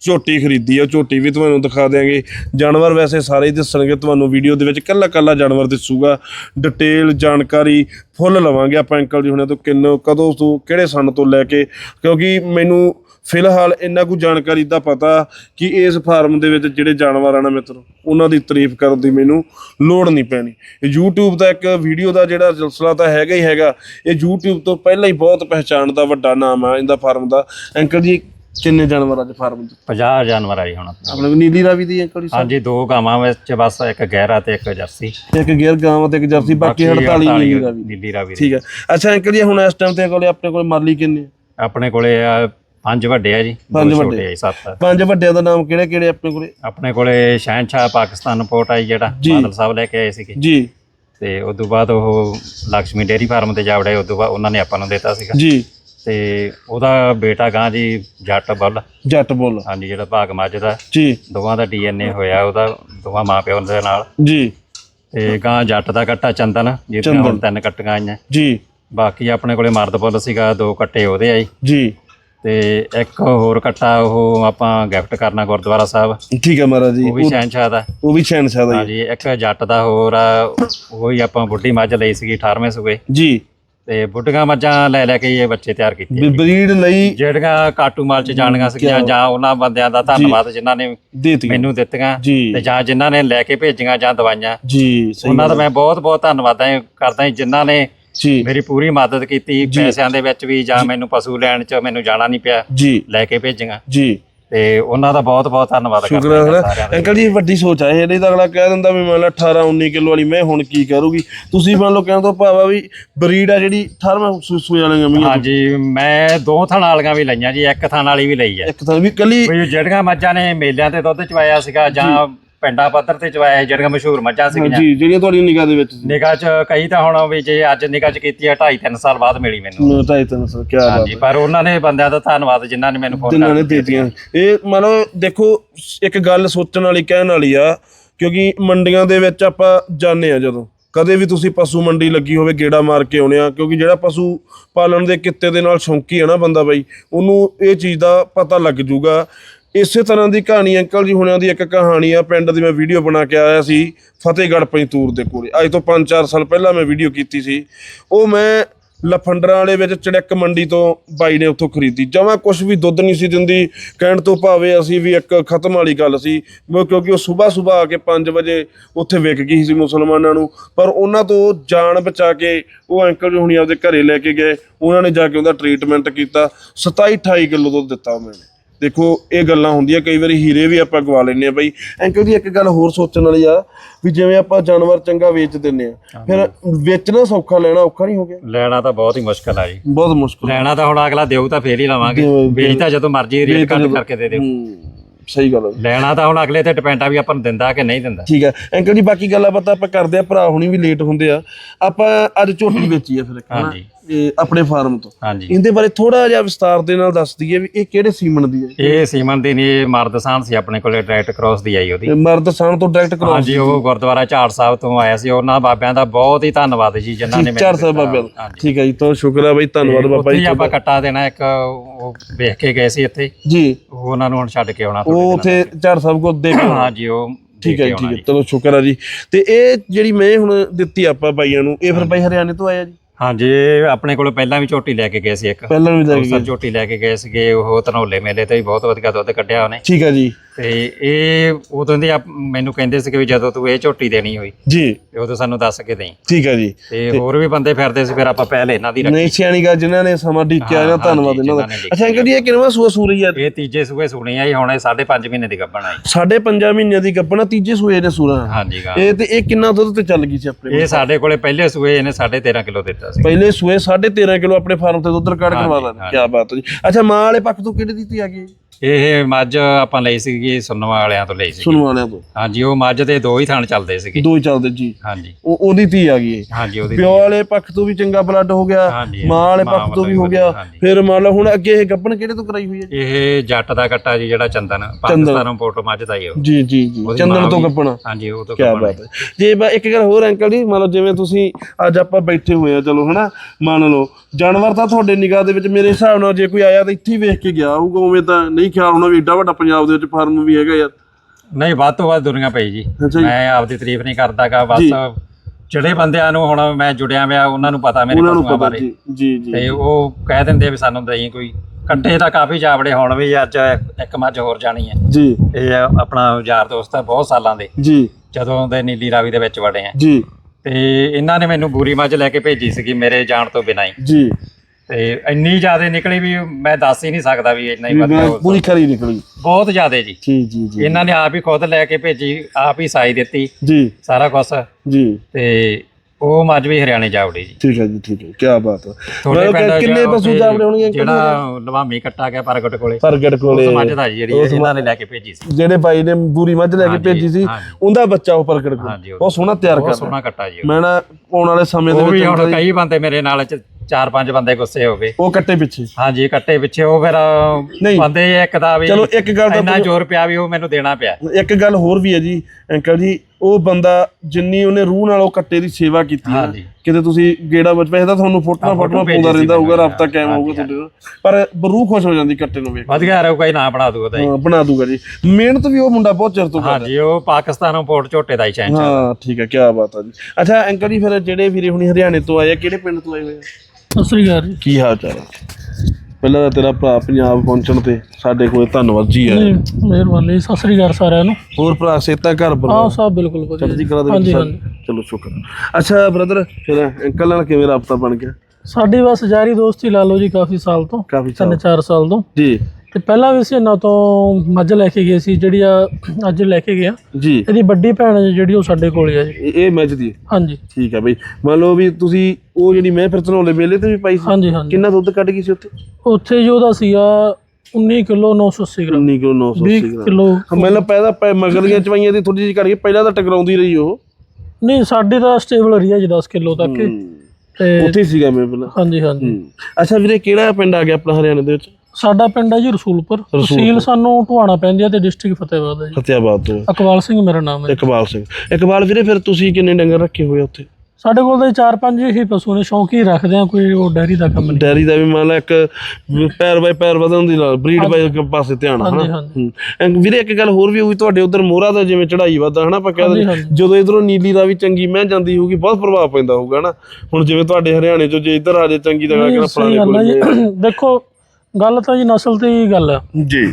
ਝੋਟੀ ਖਰੀਦੀ ਹੈ ਉਹ ਝੋਟੀ ਵੀ ਤੁਹਾਨੂੰ ਦਿਖਾ ਦਿਆਂਗੇ। ਜਾਨਵਰ ਵੈਸੇ ਸਾਰੇ ਹੀ ਦੱਸਣਗੇ ਤੁਹਾਨੂੰ ਵੀਡੀਓ ਦੇ ਵਿੱਚ। ਕੱਲਾ ਕੱਲਾ ਜਾਨਵਰ ਦਿਸੂਗਾ। ਡਿਟੇਲ ਜਾਣਕਾਰੀ ਫੁੱਲ ਲਵਾਂਗੇ ਆਪਾਂ ਅੰਕਲ ਜੀ ਹੁਣਾਂ ਤੋਂ। ਕਿੰਨੋ ਕਦੋਂ ਤੋਂ ਕਿਹੜੇ ਸਨ ਤੋਂ ਲੈ ਕੇ। ਕਿਉਂਕਿ ਮੈਨੂੰ ਫਿਲਹਾਲ ਇੰਨਾ ਕੁ ਜਾਣਕਾਰੀ ਦਾ ਪਤਾ ਕਿ ਇਸ ਫਾਰਮ ਦੇ ਵਿੱਚ ਜਿਹੜੇ ਜਾਨਵਰ ਆ ਨਾ ਮਿੱਤਰੋ ਉਹਨਾਂ ਦੀ ਤਾਰੀਫ ਕਰਨ ਦੀ ਮੈਨੂੰ ਲੋੜ ਨਹੀਂ ਪੈਣੀ ਇਹ YouTube ਦਾ ਇੱਕ ਵੀਡੀਓ ਦਾ ਜਿਹੜਾ ਸਿਲਸਿਲਾ ਤਾਂ ਹੈਗਾ ਹੀ ਹੈਗਾ ਇਹ YouTube ਤੋਂ ਪਹਿਲਾਂ ਹੀ ਬਹੁਤ ਪਹਿਚਾਣ ਦਾ ਵੱਡਾ ਨਾਮ ਆ ਇਹਦਾ ਫਾਰਮ ਦਾ ਅੰਕਲ ਜੀ ਕਿੰਨੇ ਜਾਨਵਰ ਅੱਜ ਫਾਰਮ 'ਚ 50 ਜਾਨਵਰ ਆਈ ਹੁਣ ਆਪਣੇ। ਕੋਲ ਨੀਲੀ ਰਾਵੀ ਦੀ ਅੰਕਲ ਜੀ ਹਾਂਜੀ ਦੋ ਗਾਵਾਂ ਵਿੱਚ ਬਸ ਇੱਕ ਗਹਿਰਾ ਤੇ ਇੱਕ ਜਰਸੀ ਇੱਕ ਗੇਰ ਗਾਂ ਤੇ ਇੱਕ ਜਰਸੀ ਬਾਕੀ 48 ਨੀਲੀ ਰਾਵੀ। ਨੀਲੀ ਰਾਵੀ। ਠੀਕ ਹੈ ਅੱਛਾ ਅੰਕਲ ਜੀ ਹੁਣ ਇਸ ਟਾਈਮ ਤੇ ਕੋਲੇ ਆਪਣੇ ਕੋਲ ਮਾਲੀ ਕਿੰਨੇ? ਆਪਣੇ ਕੋਲੇ ਆ ਪੰਜ ਵੱਡੇ ਆ ਜੀ ਦੋ ਪੰਜ ਛੋਟੇ ਵੱਡੇ। ਆ ਜੀ, ਸੱਤ। ਪੰਜ ਵੱਡਿਆਂ ਦਾ ਨਾਮ ਕਿਹੜੇ ਕਿਹੜੇ ਆਪਣੇ ਕੋਲੇ? ਆਪਣੇ ਕੋਲੇ ਸ਼ਹਿਨਸ਼ਾਹ ਪਾਕਿਸਤਾਨ ਪੋਰਟ ਆਈ ਜਿਹੜਾ ਜੀ। ਬਾਦਲ ਸਾਹਿਬ ਲੈ ਕੇ ਆਏ ਸੀਗੇ। ਜੀ। ਤੇ ਉਸ ਤੋਂ ਬਾਅਦ ਉਹ ਲక్ష్ਮੀ ਡੇਅਰੀ ਫਾਰਮ ਤੇ ਜਾ ਵੜੇ ਉਸ ਤੋਂ ਬਾਅਦ ਉਹਨਾਂ ਨੇ ਆਪਾਂ ਨੂੰ ਦਿੱਤਾ ਸੀਗਾ। ਜੀ। ਤੇ ਉਹਦਾ ਬੇਟਾ ਗਾਂ ਜੀ ਜੱਟ ਬੁੱਲ। ਜੱਟ ਬੋਲ। ਹਾਂਜੀ ਜਿਹੜਾ ਭਾਗ ਮੱਝ ਦਾ। ਜੀ। ਦੋਵਾਂ ਦਾ ਡੀਐਨਏ ਹੋਇਆ ਉਹਦਾ ਦੋਵਾਂ ਮਾਪਿਆਂ ਦੇ ਨਾਲ। ਜੀ। ਤੇ ਗਾਂ ਜੱਟ ਦਾ ਕੱਟਾ ਚੰਦਨ ਜਿਹਦੀਆਂ ਹੁਣ ਤਿੰਨ ਕੱਟੀਆਂ ਆਈਆਂ। ਜੀ। ਬਾਕੀ ਆਪਣੇ ਕੋਲੇ ਮਰਦ ਬੁੱਲ ਸੀਗਾ ਦੋ ਕੱਟੇ ਉਹਦੇ ਆਈ ਜੀ। ਤੇ ਇੱਕ ਹੋਰ ਕੱਟਾ ਉਹ ਆਪਾਂ ਗਿਫਟ ਕਰਨਾ ਗੁਰਦੁਆਰਾ ਸਾਹਿਬ। ਠੀਕ ਹੈ ਮਹਾਰਾਜ ਜੀ। ਉਹ ਵੀ ਸ਼ਹਿਨਸ਼ਾਹ ਦਾ। ਉਹ ਵੀ ਸਕਦਾ ਜੀ ਹਾਂਜੀ ਇੱਕ ਜੱਟ ਦਾ ਹੋਰ ਆ ਉਹ ਹੀ ਆਪਾਂ ਬੁੱਢੀ ਮੱਝ ਲਈ ਸੀਗੀ 18ਵੇਂ ਸੂਏ। ਜੀ। ਤੇ ਬੁੱਢੀਆਂ ਮੱਝਾਂ ਲੈ ਲੈ ਕੇ ਇਹ ਬੱਚੇ ਤਿਆਰ ਕੀਤੇ। ਵੀ ਬਰੀਡ ਲਈ ਜਿਹੜੀਆਂ ਕਾਟੂ ਮਾਲ ਚ ਜਾਣੀਆਂ ਸੀਗੀਆਂ ਜਾਂ ਉਹਨਾਂ ਬੰਦਿਆਂ ਦਾ ਧੰਨਵਾਦ ਜਿਨ੍ਹਾਂ ਨੇ ਮੈਨੂੰ ਦਿੱਤੀਆਂ ਤੇ ਜਾਂ ਜਿਨ੍ਹਾਂ ਨੇ ਲੈ ਕੇ ਭੇਜੀਆਂ ਜਾਂ ਦਵਾਈਆਂ। ਜੀ ਉਹਨਾਂ ਦਾ ਮੈਂ ਬਹੁਤ ਬਹੁਤ ਧੰਨਵਾਦ ਕਰਦਾ ਜਿਨ੍ਹਾਂ ਨੇ ਜੀ। ਮੇਰੀ ਪੂਰੀ ਮਦਦ ਕੀਤੀ ਪੈਸਿਆਂ ਦੇ ਵਿੱਚ ਵੀ ਜਾਂ ਮੈਨੂੰ ਪਸ਼ੂ ਲੈਣ ਚ ਮੈਨੂੰ ਜਾਣਾ ਨਹੀਂ ਪਿਆ। ਜੀ। ਲੈ ਕੇ ਭੇਜੀਆਂ। ਜੀ। ਤੇ ਉਹਨਾਂ ਦਾ ਬਹੁਤ ਬਹੁਤ ਧੰਨਵਾਦ ਕਰਦਾ ਹੈ ਅੰਕਲ ਜੀ ਵੱਡੀ ਸੋਚ ਆ। ਇਹ ਨਹੀਂ ਤਾਂ ਅਗਲਾ ਕਹਿ ਦਿੰਦਾ ਵੀ ਮੰਨ ਲਾ 18 19 ਕਿਲੋ ਵਾਲੀ ਮੈਂ ਹੁਣ ਕੀ ਕਰੂਗੀ? ਤੁਸੀਂ ਮੰਨ ਲਓ ਕਹਿਣ ਤੋਂ ਭਾਵਾ ਵੀ ਬਰੀਡ ਆ ਜਿਹੜੀ 18ਵਾਂ ਸੂਏ ਵਾਲੀਆਂ ਮੀਆਂ ਹਾਂਜੀ ਮੈਂ ਦੋ ਥਣ ਵਾਲੀਆਂ ਵੀ ਲਈਆਂ ਜੀ ਇੱਕ ਥਣ ਵਾਲੀ ਵੀ ਲਈ ਹੈ। ਇੱਕ ਤਾਂ ਵੀ ਕੱਲੀ ਜਿਹੜੀਆਂ ਮੱਝਾਂ ਨੇ ਮੇਲਿਆਂ ਤੇ ਦੁੱਧ ਚਵਾਇਆ ਸੀਗਾ ਜਾਂ। ਪਿੰਡਾਂ ਪੱਧਰ ਤੇ ਚਵਾਇਆ ਸੀ, ਜਿਹੜੀਆਂ ਮਸ਼ਹੂਰ ਮੱਝਾਂ ਸੀਗੀਆਂ। ਜੀ ਜਿਹੜੀਆਂ ਤੁਹਾਡੀ ਨਿਗਾਹ ਦੇ ਵਿੱਚ ਸੀ। ਨਿਗਾਹ ਚ ਕਈ ਤਾਂ ਹੁਣ ਵੀ ਜੇ ਅੱਜ ਨਿਗਾਹ ਚ ਕੀਤੀ ਆ 2.5 3 ਸਾਲ ਬਾਅਦ ਮਿਲੀ ਮੈਨੂੰ। ਮੈਨੂੰ ਢਾਈ ਤਿੰਨ ਸੌ ਕੀ ਬਾਤ ਹਾਂਜੀ ਪਰ ਉਹਨਾਂ ਨੇ ਬੰਦਿਆਂ ਦਾ ਧੰਨਵਾਦ ਜਿਨ੍ਹਾਂ ਨੇ ਮੈਨੂੰ ਫੋਨ ਜਿਨ੍ਹਾਂ ਨੇ ਦੇਤੀਆਂ। ਇਹ ਮੰਨ ਲਓ ਦੇਖੋ ਇੱਕ ਗੱਲ ਸੋਚਣ ਵਾਲੀ ਕਹਿਣ ਵਾਲੀ ਆ ਕਿਉਂਕਿ ਮੰਡੀਆਂ ਦੇ ਵਿੱਚ ਆਪਾਂ ਜਾਂਦੇ ਆ ਜਦੋਂ। ਕਦੇ ਵੀ ਤੁਸੀਂ ਪਸ਼ੂ ਮੰਡੀ ਲੱਗੀ ਹੋਵੇ ਗੇੜਾ ਮਾਰ ਕੇ ਆਉਣੇ ਆ ਕਿਉਂਕਿ ਜਿਹੜਾ ਪਸ਼ੂ ਪਾਲਣ ਦੇ ਕਿੱਤੇ ਦੇ ਨਾਲ ਸ਼ੌਂਕੀ ਹੈ ਨਾ ਬੰਦਾ ਬਾਈ ਉਹਨੂੰ ਇਹ ਚੀਜ਼ ਦਾ ਪਤਾ ਲੱਗ ਜੂਗਾ ਇਸੇ ਤਰ੍ਹਾਂ ਦੀ ਕਹਾਣੀ ਅੰਕਲ ਜੀ ਹੁਣਿਆਂ ਦੀ ਇੱਕ ਕਹਾਣੀ ਆ, ਪਿੰਡ ਦੀ ਮੈਂ ਵੀਡੀਓ ਬਣਾ ਕੇ ਆਇਆ ਸੀ, ਫਤਿਹਗੜ੍ਹ ਪੰਜਤੂਰ ਦੇ ਕੋਲੇ। ਅੱਜ ਤੋਂ 5-4 ਸਾਲ ਪਹਿਲਾਂ ਮੈਂ ਵੀਡੀਓ ਕੀਤੀ ਸੀ। ਉਹ ਮੈਂ ਲਫੰਡਰਾਂ ਵਾਲੇ ਵਿੱਚ ਚੜਕ ਮੰਡੀ ਤੋਂ ਬਾਈ ਨੇ ਉੱਥੋਂ ਖਰੀਦੀ। ਜਮਾਂ ਕੁਝ ਵੀ ਦੁੱਧ ਨਹੀਂ ਸੀ ਦਿੰਦੀ, ਕਹਿਣ ਤੋਂ ਭਾਵੇਂ ਅਸੀਂ ਵੀ ਇੱਕ ਖਤਮ ਵਾਲੀ ਗੱਲ ਸੀ ਕਿਉਂਕਿ ਉਹ ਸਵੇਰ ਸਵੇਰ ਆ ਕੇ 5 ਵਜੇ ਉੱਥੇ ਵਿਕ ਗਈ ਸੀ ਮੁਸਲਮਾਨਾਂ ਨੂੰ। ਪਰ ਉਹਨਾਂ ਤੋਂ ਜਾਨ ਬਚਾ ਕੇ ਉਹ ਅੰਕਲ ਜੀ ਹੁਣੀ ਆਪਦੇ ਘਰੇ ਲੈ ਕੇ ਗਏ। ਉਹਨਾਂ ਨੇ ਜਾ ਕੇ ਉਹਦਾ ਟ੍ਰੀਟਮੈਂਟ ਕੀਤਾ। 27 28 ਕਿਲੋ ਦੁੱਧ ਦਿੱਤਾ ਉਹਨਾਂ ਨੇ। ਦੇਖੋ ਇਹ ਗੱਲਾਂ ਹੁੰਦੀਆਂ ਕਈ ਵਾਰੀ ਹੀਰੇ ਵੀ ਆਪਾਂ ਗਵਾ ਲੈਂਦੇ ਆ ਬਈ। ਅੰਕਲ ਜੀ ਇੱਕ ਗੱਲ ਹੋਰ ਸੋਚਣ ਵਾਲੀ ਆ ਵੀ ਜਿਵੇਂ ਆਪਾਂ ਜਾਨਵਰ ਚੰਗਾ ਵੇਚ ਦਿੰਨੇ ਆ ਫਿਰ ਵੇਚਣਾ ਸੌਖਾ ਲੈਣਾ ਔਖਾ ਨਹੀਂ ਹੋ ਗਿਆ? ਲੈਣਾ ਤਾਂ ਬਹੁਤ ਹੀ ਮੁਸ਼ਕਲ ਆ ਜੀ। ਬਹੁਤ ਮੁਸ਼ਕਲ। ਲੈਣਾ ਤਾਂ ਹੁਣ ਅਗਲਾ ਦੇਊ ਤਾਂ ਫੇਰ ਹੀ ਲਵਾਂਗੇ। ਵੇਚ ਤਾਂ ਜਦੋਂ ਮਰਜ਼ੀ ਰੇਟ ਕੱਟ ਕਰਕੇ ਦੇ ਦਿਓ। ਸਹੀ ਗੱਲ ਹੈ ਲੈਣਾ ਤਾਂ ਹੁਣ ਅਗਲੇ ਤੇ ਡਿਪੈਂਡ ਆ ਵੀ ਆਪਾਂ ਨੂੰ ਦਿੰਦਾ ਕਿ ਨਹੀਂ ਦਿੰਦਾ। ਠੀਕ ਹੈ ਅੰਕਲ ਜੀ ਬਾਕੀ ਗੱਲਾਂ ਬਾਤਾਂ ਆਪਾਂ ਕਰਦੇ ਆ ਭਰਾ ਹੁਣੀ ਵੀ ਲੇਟ ਹੁੰਦੇ ਆ। ਆਪਾਂ ਅੱਜ ਝੋਟੀ ਵੇਚੀ ਆ ਫਿਰ? ਹਾਂਜੀ। ਇਹ ਆਪਣੇ ਫਾਰਮ ਤੋਂ। ਹਾਂਜੀ। ਇਹਦੇ ਬਾਰੇ ਥੋੜਾ ਜਿਹਾ ਵਿਸਤਾਰ ਦੇ ਨਾਲ ਦੱਸ ਦਈਏ ਵੀ ਇਹ ਕਿਹੜੇ ਸੀਮਨ ਦੀ ਹੈ ਇਹ ਸੀਮਨ ਦੀ ਨਹੀਂ ਇਹ ਮਰਦਸਾਨ ਸੀ ਆਪਣੇ ਕੋਲੇ ਡਾਇਰੈਕਟ ਕ੍ਰੋਸ ਦੀ ਆਈ ਉਹਦੀ। ਇਹ ਮਰਦ ਸਾਨ ਤੋਂ ਡਾਇਰੈਕਟ ਕਰੋ ਹਾਂਜੀ ਉਹ ਗੁਰਦੁਆਰਾ ਝਾੜ ਸਾਹਿਬ ਤੋਂ ਆਇਆ ਸੀ। ਉਹਨਾਂ ਬਾਬਿਆਂ ਦਾ ਬਹੁਤ ਹੀ ਧੰਨਵਾਦ ਜੀ ਜਿਨ੍ਹਾਂ ਨੇ ਚਾਰ ਸਾਹਿਬ ਬਾਬੇ ਦਾ। ਠੀਕ ਹੈ ਜੀ ਤੋਂ ਸ਼ੁਕਰ ਹੈ ਬਈ ਧੰਨਵਾਦ ਬਾਬਾ ਜੀ ਆਪਾਂ ਕੱਟਾ ਦੇਣਾ ਇੱਕ ਉਹ ਵੇਖ ਕੇ ਗਏ ਸੀ ਇੱਥੇ। ਜੀ। ਉਹ ਉਹਨਾਂ ਨੂੰ ਹੁਣ ਛੱਡ ਕੇ ਆਉਣਾ ਉਹ ਉੱਥੇ ਚਾਰ ਸਾਹਿਬ ਕੋ ਦੇ ਕੇ ਆਉਣਾ। ਹਾਂਜੀ ਉਹ ਠੀਕ ਹੈ ਠੀਕ ਹੈ ਚਲੋ ਸ਼ੁਕਰ ਹੈ ਜੀ। ਤੇ ਇਹ ਜਿਹੜੀ ਮੈਂ ਹੁਣ ਦਿੱਤੀ ਆਪਾਂ ਬਾਈਆਂ ਨੂੰ ਇਹ ਫਿਰ ਬਾਈ ਹਰਿਆਣੇ ਤੋਂ ਆਇਆ ਜੀ? ਹਾਂਜੀ ਇਹ ਆਪਣੇ ਕੋਲ ਪਹਿਲਾਂ ਵੀ ਝੋਟੀ ਲੈ ਕੇ ਗਏ ਸੀ ਇੱਕ। ਪਹਿਲਾਂ ਵੀ ਲੈ ਕੇ ਸਰ ਝੋਟੀ ਲੈ ਕੇ ਗਏ ਸੀਗੇ ਉਹ ਧਨੌਲੇ ਮੇਲੇ ਤੇ ਵੀ ਬਹੁਤ ਵਧੀਆ ਦੁੱਧ ਕੱਢਿਆ ਉਹਨੇ। ਠੀਕ ਹੈ ਜੀ। ਤੇ ਇਹ ਉਦੋਂ ਦੇ ਆਪ- ਮੈਨੂੰ ਕਹਿੰਦੇ ਸੀ ਕਿ ਵੀ ਜਦੋਂ ਤੂੰ ਇਹ ਝੋਟੀ ਦੇਣੀ ਹੋਈ ਜੀ। ਤੇ ਉਦੋਂ ਸਾਨੂੰ ਦੱਸ ਕੇ ਦੇਈ। ਠੀਕ ਹੈ ਜੀ। ਤੇ ਹੋਰ ਵੀ ਬੰਦੇ ਫਿਰਦੇ ਸੀ ਫਿਰ ਆਪਾਂ ਪਹਿਲੇ ਇਹਨਾਂ ਦੀ ਰੱਖੀ। ਨਹੀਂ ਸਿਆਣੀ ਗੱਲ ਜਿਨ੍ਹਾਂ ਨੇ ਸਮਾਂ ਢੀਕਿਆ ਇਹਨਾਂ ਹਾਂ, ਧੰਨਵਾਦ ਇਹਨਾਂ ਦਾ। ਜਿਨ੍ਹਾਂ ਨੇ ਢੀਕਿਆ। ਅੱਛਾ ਅੰਕਲ ਜੀ ਇਹ ਕਿੰਨਵਾਂ ਸੂਆ ਸੂ ਰਹੀ ਹੈ ਇਹ ਤੀਜੇ ਸੂਏ ਸੁਣੀ ਆਈ ਹੁਣ ਇਹ 5.5 ਮਹੀਨੇ ਦੀ ਗੱਭਣ ਆਈ ਸਾਢੇ ਪੰਜਾਂ ਮਹੀਨਿਆਂ ਦੀ ਗੱਪਣਾ ਤੀਜੇ ਸੂਏ ਨੇ ਸੂਰਾ ਹਾਂਜੀ ਗਾ ਇਹ ਤੇ ਇਹ ਕਿੰਨਾ ਦੁੱਧ ਤੇ ਚੱਲ ਗਈ ਸੀ ਆਪਣੇ ਇਹ ਸਾਡੇ ਕੋਲੇ ਪਹਿਲੇ ਸੂਏ ਇਹਨੇ 13.5 ਕਿਲੋ ਦਿੱਤਾ ਸੀ। ਪਹਿਲੇ ਸੂਏ 13.5 ਕਿਲੋ ਆਪਣੇ ਫਾਰਮ ਤੇ ਦੁੱਧ ਰਿਕਾਰਡ ਕਰਵਾ ਲੈਣਾ ਕੀ ਬਾਤ ਹੈ ਜੀ। ਅੱਛਾ ਮਾਂ ਵਾਲੇ ਪੱਖ ਤੋਂ ਕਿਹੜੀ ਦਿੱਤੀ ਆ ਗਈ? ਇਹ ਮੱਝ ਆਪਾਂ ਲਈ ਸੀਗੀ ਸੁਨਵਾ ਵਾਲਿਆਂ ਤੋਂ ਲਈ ਸੀ ਸੁਣਨ ਵਾਲਿਆਂ ਤੋਂ? ਹਾਂਜੀ ਉਹ ਮੱਝ ਦੇ ਦੋ ਹੀ ਥਣ ਚੱਲਦੇ ਸੀਗੇ। ਦੋ ਹੀ ਚੱਲਦੇ ਜੀ। ਹਾਂਜੀ। ਉਹ ਉਹਦੀ ਧੀ ਆ ਗਈ ਇਹ। ਹਾਂਜੀ ਉਹਦੀ ਪਿਓ ਵਾਲੇ ਪੱਖ ਤੋਂ ਵੀ ਚੰਗਾ ਬਲੱਡ ਹੋ ਗਿਆ ਹਾਂਜੀ, ਮਾਂ ਵਾਲੇ ਮਾਂ ਪੱਖ ਤੋਂ ਵੀ ਹੋ ਗਿਆ। ਹਾਂਜੀ। ਫਿਰ ਮੰਨ ਲਓ ਹੁਣ ਅੱਗੇ ਇਹ ਗੱਪਣ ਕਿਹੜੇ ਤੋਂ ਕਰਾਈ ਹੋਈ ਹੈ? ਇਹ ਜੱਟ ਦਾ ਕੱਟਾ ਜੀ ਜਿਹੜਾ ਚੰਦਨ। ਪਾਕਿਸਤਾਨੋਂ ਪੋਰਟ ਮੱਝ ਦਾ ਹੀ ਉਹ। ਜੀ ਜੀ ਜੀ। ਉਹਦੀ ਚੰਦਨ ਮਾਂ ਤੋਂ ਵੀ- ਗੱਪਣਾ। ਹਾਂਜੀ ਉਹ ਤੋਂ ਕੀ ਗੱਭਣ ਬਾਤ ਹੈ। ਜੇ ਬਾ ਇੱਕ ਗੱਲ ਹੋਰ ਅੰਕਲ ਜੀ ਮੰਨ ਲਓ ਜਿਵੇਂ ਤੁਸੀਂ ਅੱਜ ਆਪਾਂ ਬੈਠੇ ਹੋਏ ਆ ਚਲੋ ਹਨਾ ਮੰਨ ਲਓ ਜਾਨਵਰ ਤਾਂ ਤੁਹਾਡੇ ਨਿਗਾਹ ਦੇ ਵਿੱਚ ਮੇਰੇ ਹਿਸਾਬ ਨਾਲ ਜੇ ਕੋਈ ਆਇਆ ਤਾਂ ਇੱਥੇ ਹੀ ਵੇਖ ਕੇ ਗਿਆ ਹੋਊਗਾ ਉਵੇਂ ਤਾਂ ਨਹੀਂ ਖਿਆਲ ਹੋਣਾ ਵੀ ਏਡਾ ਵੱਡਾ ਪੰਜਾਬ ਦੇ ਵਿੱਚ ਫਾਰਮ ਵੀ ਹੈਗਾ ਯਾਰ। ਨਹੀਂ ਵੱਧ ਤੋਂ ਵੱਧ ਦੁਨੀਆ ਪਈ ਜੀ। ਅੱਛਾ ਜੀ। ਮੈਂ ਆਪਦੀ ਤਾਰੀਫ ਨਹੀਂ ਕਰਦਾਗਾ ਬਸ। ਜਿਹੜੇ ਬੰਦਿਆਂ ਨੂੰ ਹੁਣ ਮੈਂ ਜੁੜਿਆ ਹੋਇਆ ਉਹਨਾਂ ਨੂੰ ਪਤਾ ਮੇਰੇ ਉਹਨਾਂ ਨੂੰ ਪਸ਼ੂਆਂ ਪਤਾ ਬਾਰੇ। ਜੀ। ਜੀ ਜੀ। ਤੇ ਉਹ ਕਹਿ ਦਿੰਦੇ ਵੀ ਸਾਨੂੰ ਦਈ ਕੋਈ। ਕੱਟੇ ਤਾਂ ਕਾਫੀ ਜਾਵੜੇ ਹੁਣ ਵੀ ਅੱਜ ਇੱਕ ਮੱਝ ਹੋਰ ਜਾਣੀ ਹੈ। ਜੀ। ਇਹ ਆਪਣਾ ਯਾਰ ਦੋਸਤ ਹੈ ਬਹੁਤ ਸਾਲਾਂ ਦੇ। ਜੀ। ਜਦੋਂ ਦੇ ਨੀਲੀ ਰਾਵੀ ਦੇ ਵਿੱਚ ਵੜੇ ਆ। ਜੀ। ਤੇ ਇਹਨਾਂ ਨੇ ਮੈਨੂੰ ਬੂਰੀ ਮੱਝ ਲੈ ਕੇ ਭੇਜੀ ਸੀਗੀ ਮੇਰੇ ਜਾਣ ਤੋਂ ਬਿਨਾਂ ਹੀ। ਜੀ। ਤੇ ਇੰਨੀ ਜ਼ਿਆਦਾ ਨਿਕਲੀ ਵੀ ਮੈਂ ਦੱਸ ਹੀ ਨਹੀਂ ਸਕਦਾ ਵੀ ਇੰਨਾ ਹੀ ਵਧੀਆ ਮੈਂ ਹੋ ਪੂਰੀ ਖਰੀ ਨਿਕਲੀ। ਬਹੁਤ ਜ਼ਿਆਦਾ ਜੀ। ਜੀ ਜੀ ਜੀ। ਇਹਨਾਂ ਨੇ ਆਪ ਹੀ ਖੁਦ ਲੈ ਕੇ ਭੇਜੀ ਆਪ ਹੀ ਸਾਈ ਦਿੱਤੀ। ਜੀ। ਸਾਰਾ ਕੁਝ ਜੀ। ਤੇ ਉਹ ਮੱਝ ਵੀ ਹਰਿਆਣੇ ਜਾਵੜੀ ਜੀ। ਠੀਕ ਹੈ ਜੀ ਠੀਕ ਹੈ। ਕੀ ਬਾਤ ਹੈ। ਤੁਹਾਡੇ ਮਤਲਬ ਪਿੰਡ ਕਿੰਨੇ ਪਸ਼ੂ ਜਾਵੜੇ ਹੋਣਗੇ? ਜਿਹੜਾ ਲਵਾਮੀ ਕੱਟਾ ਗਿਆ ਪ੍ਰਗਟ ਕੋਲੇ। ਪ੍ਰਗਟ ਉਸ ਕੋਲੇ। ਮੱਝ ਦਾ ਜੀ ਜਿਹੜੀ ਇਹਨਾਂ ਨੇ ਲੈ ਕੇ ਭੇਜੀ ਸੀ। ਜਿਹੜੇ ਭਾਈ ਨੇ ਬੂਰੀ ਮੱਝ ਲੈ ਕੇ ਭੇਜੀ ਸੀ। ਉਹਦਾ ਬੱਚਾ ਉਹ ਪ੍ਰਗਟ ਕੋਲ। ਬਹੁਤ ਸੋਹਣਾ ਤਿਆਰ ਬਹੁਤ ਕਰਦਾ। ਸੋਹਣਾ ਕੱਟਾ ਜੀ। ਮੈਂ ਨਾ ਆਉਣ ਵਾਲੇ ਸਮੇਂ ਦੇ ਵਿੱਚ ਹੁਣ ਕਈ ਬੰਦੇ ਮੇਰੇ ਨਾਲ ਚਾਰ ਪੰਜ ਬੰਦੇ ਗੁੱਸੇ ਹੋ ਗਏ। ਉਹ ਕੱਟੇ ਪਿੱਛੇ। ਹਾਂਜੀ ਕੱਟੇ ਪਿੱਛੇ। ਉਹ ਫਿਰ ਬੰਦੇ ਇੱਕ ਦਾ ਵੀ ਚਲੋ ਇੱਕ ਗੱਲ ਤਾਂ ਜ਼ੋਰ ਪਿਆ ਵੀ ਉਹ ਮੈਨੂੰ ਦੇਣਾ ਪਿਆ। ਇੱਕ ਗੱਲ ਹੋਰ ਵੀ ਹੈ ਜੀ ਅੰਕਲ ਜੀ ਉਹ ਬੰਦਾ ਜਿੰਨੀ ਉਹਨੇ ਰੂਹ ਨਾਲ ਉਹ ਕੱਟੇ ਦੀ ਸੇਵਾ ਕੀਤੀ ਹੈ। ਕਿਤੇ ਤੁਸੀਂ ਗੇੜਾ ਵਿੱਚ ਵੈਸੇ ਤੁਹਾਨੂੰ ਫੋਟੋਆਂ ਫੋਟੋਆਂ ਪਾਉਂਦਾ ਰਹਿੰਦਾ ਹੋਊਗਾ ਮੈਨੂੰ, ਰਾਬਤਾ ਕਾਇਮ ਹੋਊਗਾ ਤੁਹਾਡੇ ਨਾਲ। ਪਰ ਬਰੂਹ ਖੁਸ਼ ਹੋ ਜਾਂਦੀ ਕੱਟੇ ਨੂੰ ਵੇਖ ਵਧੀਆ ਰਹੂਗਾ ਹੀ ਨਾ ਬਣਾ ਦੂਗਾ ਤਾਂ ਬਣਾ ਦੂਗਾ ਜੀ। ਮਿਹਨਤ ਵੀ ਉਹ ਮੁੰਡਾ ਬਹੁਤ ਚਿਰ ਤੋਂ ਕਰਦਾ। ਹਾਂਜੀ ਉਹ ਪਾਕਿਸਤਾਨੋਂ ਪੋਰਟ ਝੋਟੇ ਦਾ ਹੀ ਚੈਂਚ ਹਾਂ ਠੀਕ ਹੈ ਕੀ ਬਾਤ ਹੈ ਜੀ। ਅੱਛਾ ਅੰਕਲ ਜੀ ਫਿਰ ਜਿਹੜੇ ਵੀਰੇ ਹੁਣੀ ਹਰਿਆਣੇ ਤੋਂ ਆਏ ਆ ਕਿਹੜੇ ਪਿੰਡ ਤੋਂ ਆਏ ਹੋਏ ਆ? ਸਤਿ ਸ੍ਰੀ ਅਕਾਲ ਜੀ। ਕੀ ਹਾਲ ਚਾਲ ਹੈ? ਪਹਿਲਾਂ ਤਾਂ ਤੇਰਾ ਭਰਾ ਪੰਜਾਬ ਪਹੁੰਚਣ ਤੇ ਸਾਡੇ ਕੋਲ ਧੰਨਵਾਦ ਜੀ ਹੈ ਨਹੀਂ ਮਿਹਰਬਾਨੀ ਸਤਿ ਸ੍ਰੀ ਅਕਾਲ ਸਾਰਿਆਂ ਨੂੰ। ਹੋਰ ਭਰਾ ਸੇਤਾ ਘਰ ਹਾਂ ਬਰੋ ਸਭ ਬਿਲਕੁਲ ਵਧੀਆ। ਚੜ੍ਹਦੀ ਕਲਾ ਦੇ ਹਾਂਜੀ ਵਿੱਚ ਹਾਂਜੀ ਸਭ- ਚਲੋ ਸ਼ੁਕਰ ਅੱਛਾ ਬ੍ਰਦਰ ਫਿਰ ਅੰਕਲ ਨਾਲ ਕਿਵੇਂ ਰਾਬਤਾ ਬਣ ਗਿਆ? ਸਾਡੀ ਬਸ ਜਾਰੀ ਦੋਸਤੀ ਲਾ ਲਓ ਜੀ ਕਾਫੀ ਸਾਲ ਤੋਂ ਕਾਫੀ ਸਾਲ। ਸਾਲ ਤੋਂ। ਜੀ। ਤੇ ਪਹਿਲਾਂ ਵੀ ਅਸੀਂ ਇਹਨਾਂ ਤੋਂ ਮੱਝ ਲੈ ਕੇ ਗਏ ਸੀ ਜਿਹੜੀ ਆ ਅੱਜ ਲੈ ਕੇ ਗਿਆ ਜੀ। ਇਹਦੀ ਵੱਡੀ ਭੈਣ ਹੈ ਜਿਹੜੀ ਉਹ ਸਾਡੇ ਕੋਲ ਹੀ ਆ ਜੀ। ਇਹ ਇਹ ਮੈਚ ਦੀ ਹੈ। ਹਾਂਜੀ। ਠੀਕ ਹੈ ਬਈ। ਮੰਨ ਲਓ ਵੀ ਤੁਸੀਂ ਉਹ ਜਿਹੜੀ ਮੈਂ ਫਿਰ ਧਨੌਲੇ ਮੇਲੇ ਤੇ ਵੀ ਪਾਈ ਸੀ। ਹਾਂਜੀ ਹਾਂਜੀ। ਕਿੰਨਾ ਦੁੱਧ ਕੱਢ ਗਈ ਸੀ ਉੱਥੇ? ਉੱਥੇ ਜੀ ਉਹਦਾ ਸੀਗਾ 19 kilo 980 gram. 19 kilo 980 20 gram. Kilo ਮੈਨੂੰ ਪੈਦਾ ਪੈ ਮਗਲੀਆਂ ਚਵਾਈਆਂ ਦੀ ਥੋੜੀ ਜਿਹੀ ਗਈ ਪਹਿਲਾਂ ਤਾਂ ਟਕਰਾਉਂਦੀ ਰਹੀ ਉਹ। ਨਹੀਂ ਸਾਡੀ ਤਾਂ ਸਟੇਬਲ ਰਹੀ ਹੈ ਜੀ 10 ਕਿਲੋ ਤੱਕ। ਹੀ। ਤੇ ਉੱਥੇ ਹੀ ਸੀਗਾ ਮੈਂ ਪਹਿਲਾਂ। ਹਾਂਜੀ ਹਾਂਜੀ। ਹੂੰ। ਅੱਛਾ ਵੀਰੇ ਕਿਹੜਾ ਪਿੰਡ ਆ ਗਿਆ ਆਪਣਾ ਹਰਿਆਣੇ ਦੇ ਵਿੱਚ? ਸਾਡਾ ਪਿੰਡ ਹੈ ਜੀ ਰਸੂਲਪੁਰ। ਤਹਿਸੀਲ ਸਾਨੂੰ ਢਵਾਣਾ ਪੈਂਦੀ ਹੈ ਤੇ ਡਿਸਟ੍ਰਿਕਟ ਫਤਿਹਬਾਦ ਹੈ ਜੀ। ਫਤਿਆਬਾਦ ਤੋਂ। ਅਕਵਾਲ ਸਿੰਘ ਮੇਰਾ ਨਾਮ ਹੈ ਇਕਬਾਲ ਸਿੰਘ। ਇਕਬਾਲ ਵੀਰੇ ਫਿਰ ਤੁਸੀਂ ਕਿੰਨੇ ਡੰਗਰ ਰੱਖੇ ਹੋਏ ਉੱਥੇ? ਸਾਡੇ ਕੋਲ ਤਾਂ ਚਾਰ ਪੰਜ ਹੀ ਪਸ਼ੂ ਨੇ ਸ਼ੌਂਕ ਰੱਖਦੇ ਆ ਕੋਈ ਉਹ ਡੈਰੀ ਦਾ ਕੰਮ ਨਹੀਂ। ਡੈਰੀ ਦਾ ਵੀ ਮੰਨ ਲਾ ਇੱਕ ਪੈਰ ਬਾਈ ਪੈਰ ਵਧਣ ਦੀ ਨਾਲ ਬਰੀਡ ਬਾਈ ਪਾਸੇ ਧਿਆਨ ਹਨਾ? ਵੀਰੇ ਇੱਕ ਗੱਲ ਹੋਰ ਵੀ ਹੋਈ ਤੁਹਾਡੇ ਉਧਰ ਮੋਹਰਾ ਦਾ ਜਿਵੇਂ ਚੜਾਈ ਵੱਧਦਾ ਹਨਾ? ਆਪਾਂ ਕਹਿੰਦੇ। ਜਦੋਂ ਇਧਰੋਂ ਨੀਲੀ ਦਾ ਵੀ ਚੰਗੀ ਮੈਂ ਜਾਂਦੀ ਹੋਊਗੀ ਬਹੁਤ ਪ੍ਰਭਾਵ ਪੈਂਦਾ ਹੋਊਗਾ ਹਨਾ? ਹੁਣ ਜਿਵੇਂ ਤੁਹਾਡੇ ਹਰਿਆਣੇ ਚੋਂ ਜੇ ਇੱਧਰ ਆ ਜੇ ਚੰਗੀ ਦਾ ਸਹੀ ਫਲਾਣੇ ਕੋਲ ਦੇਖੋ ਗੱਲ ਤਾਂ ਜੀ ਨਸਲ ਤੇ ਹੀ ਗੱਲ ਹੈ ਜੀ।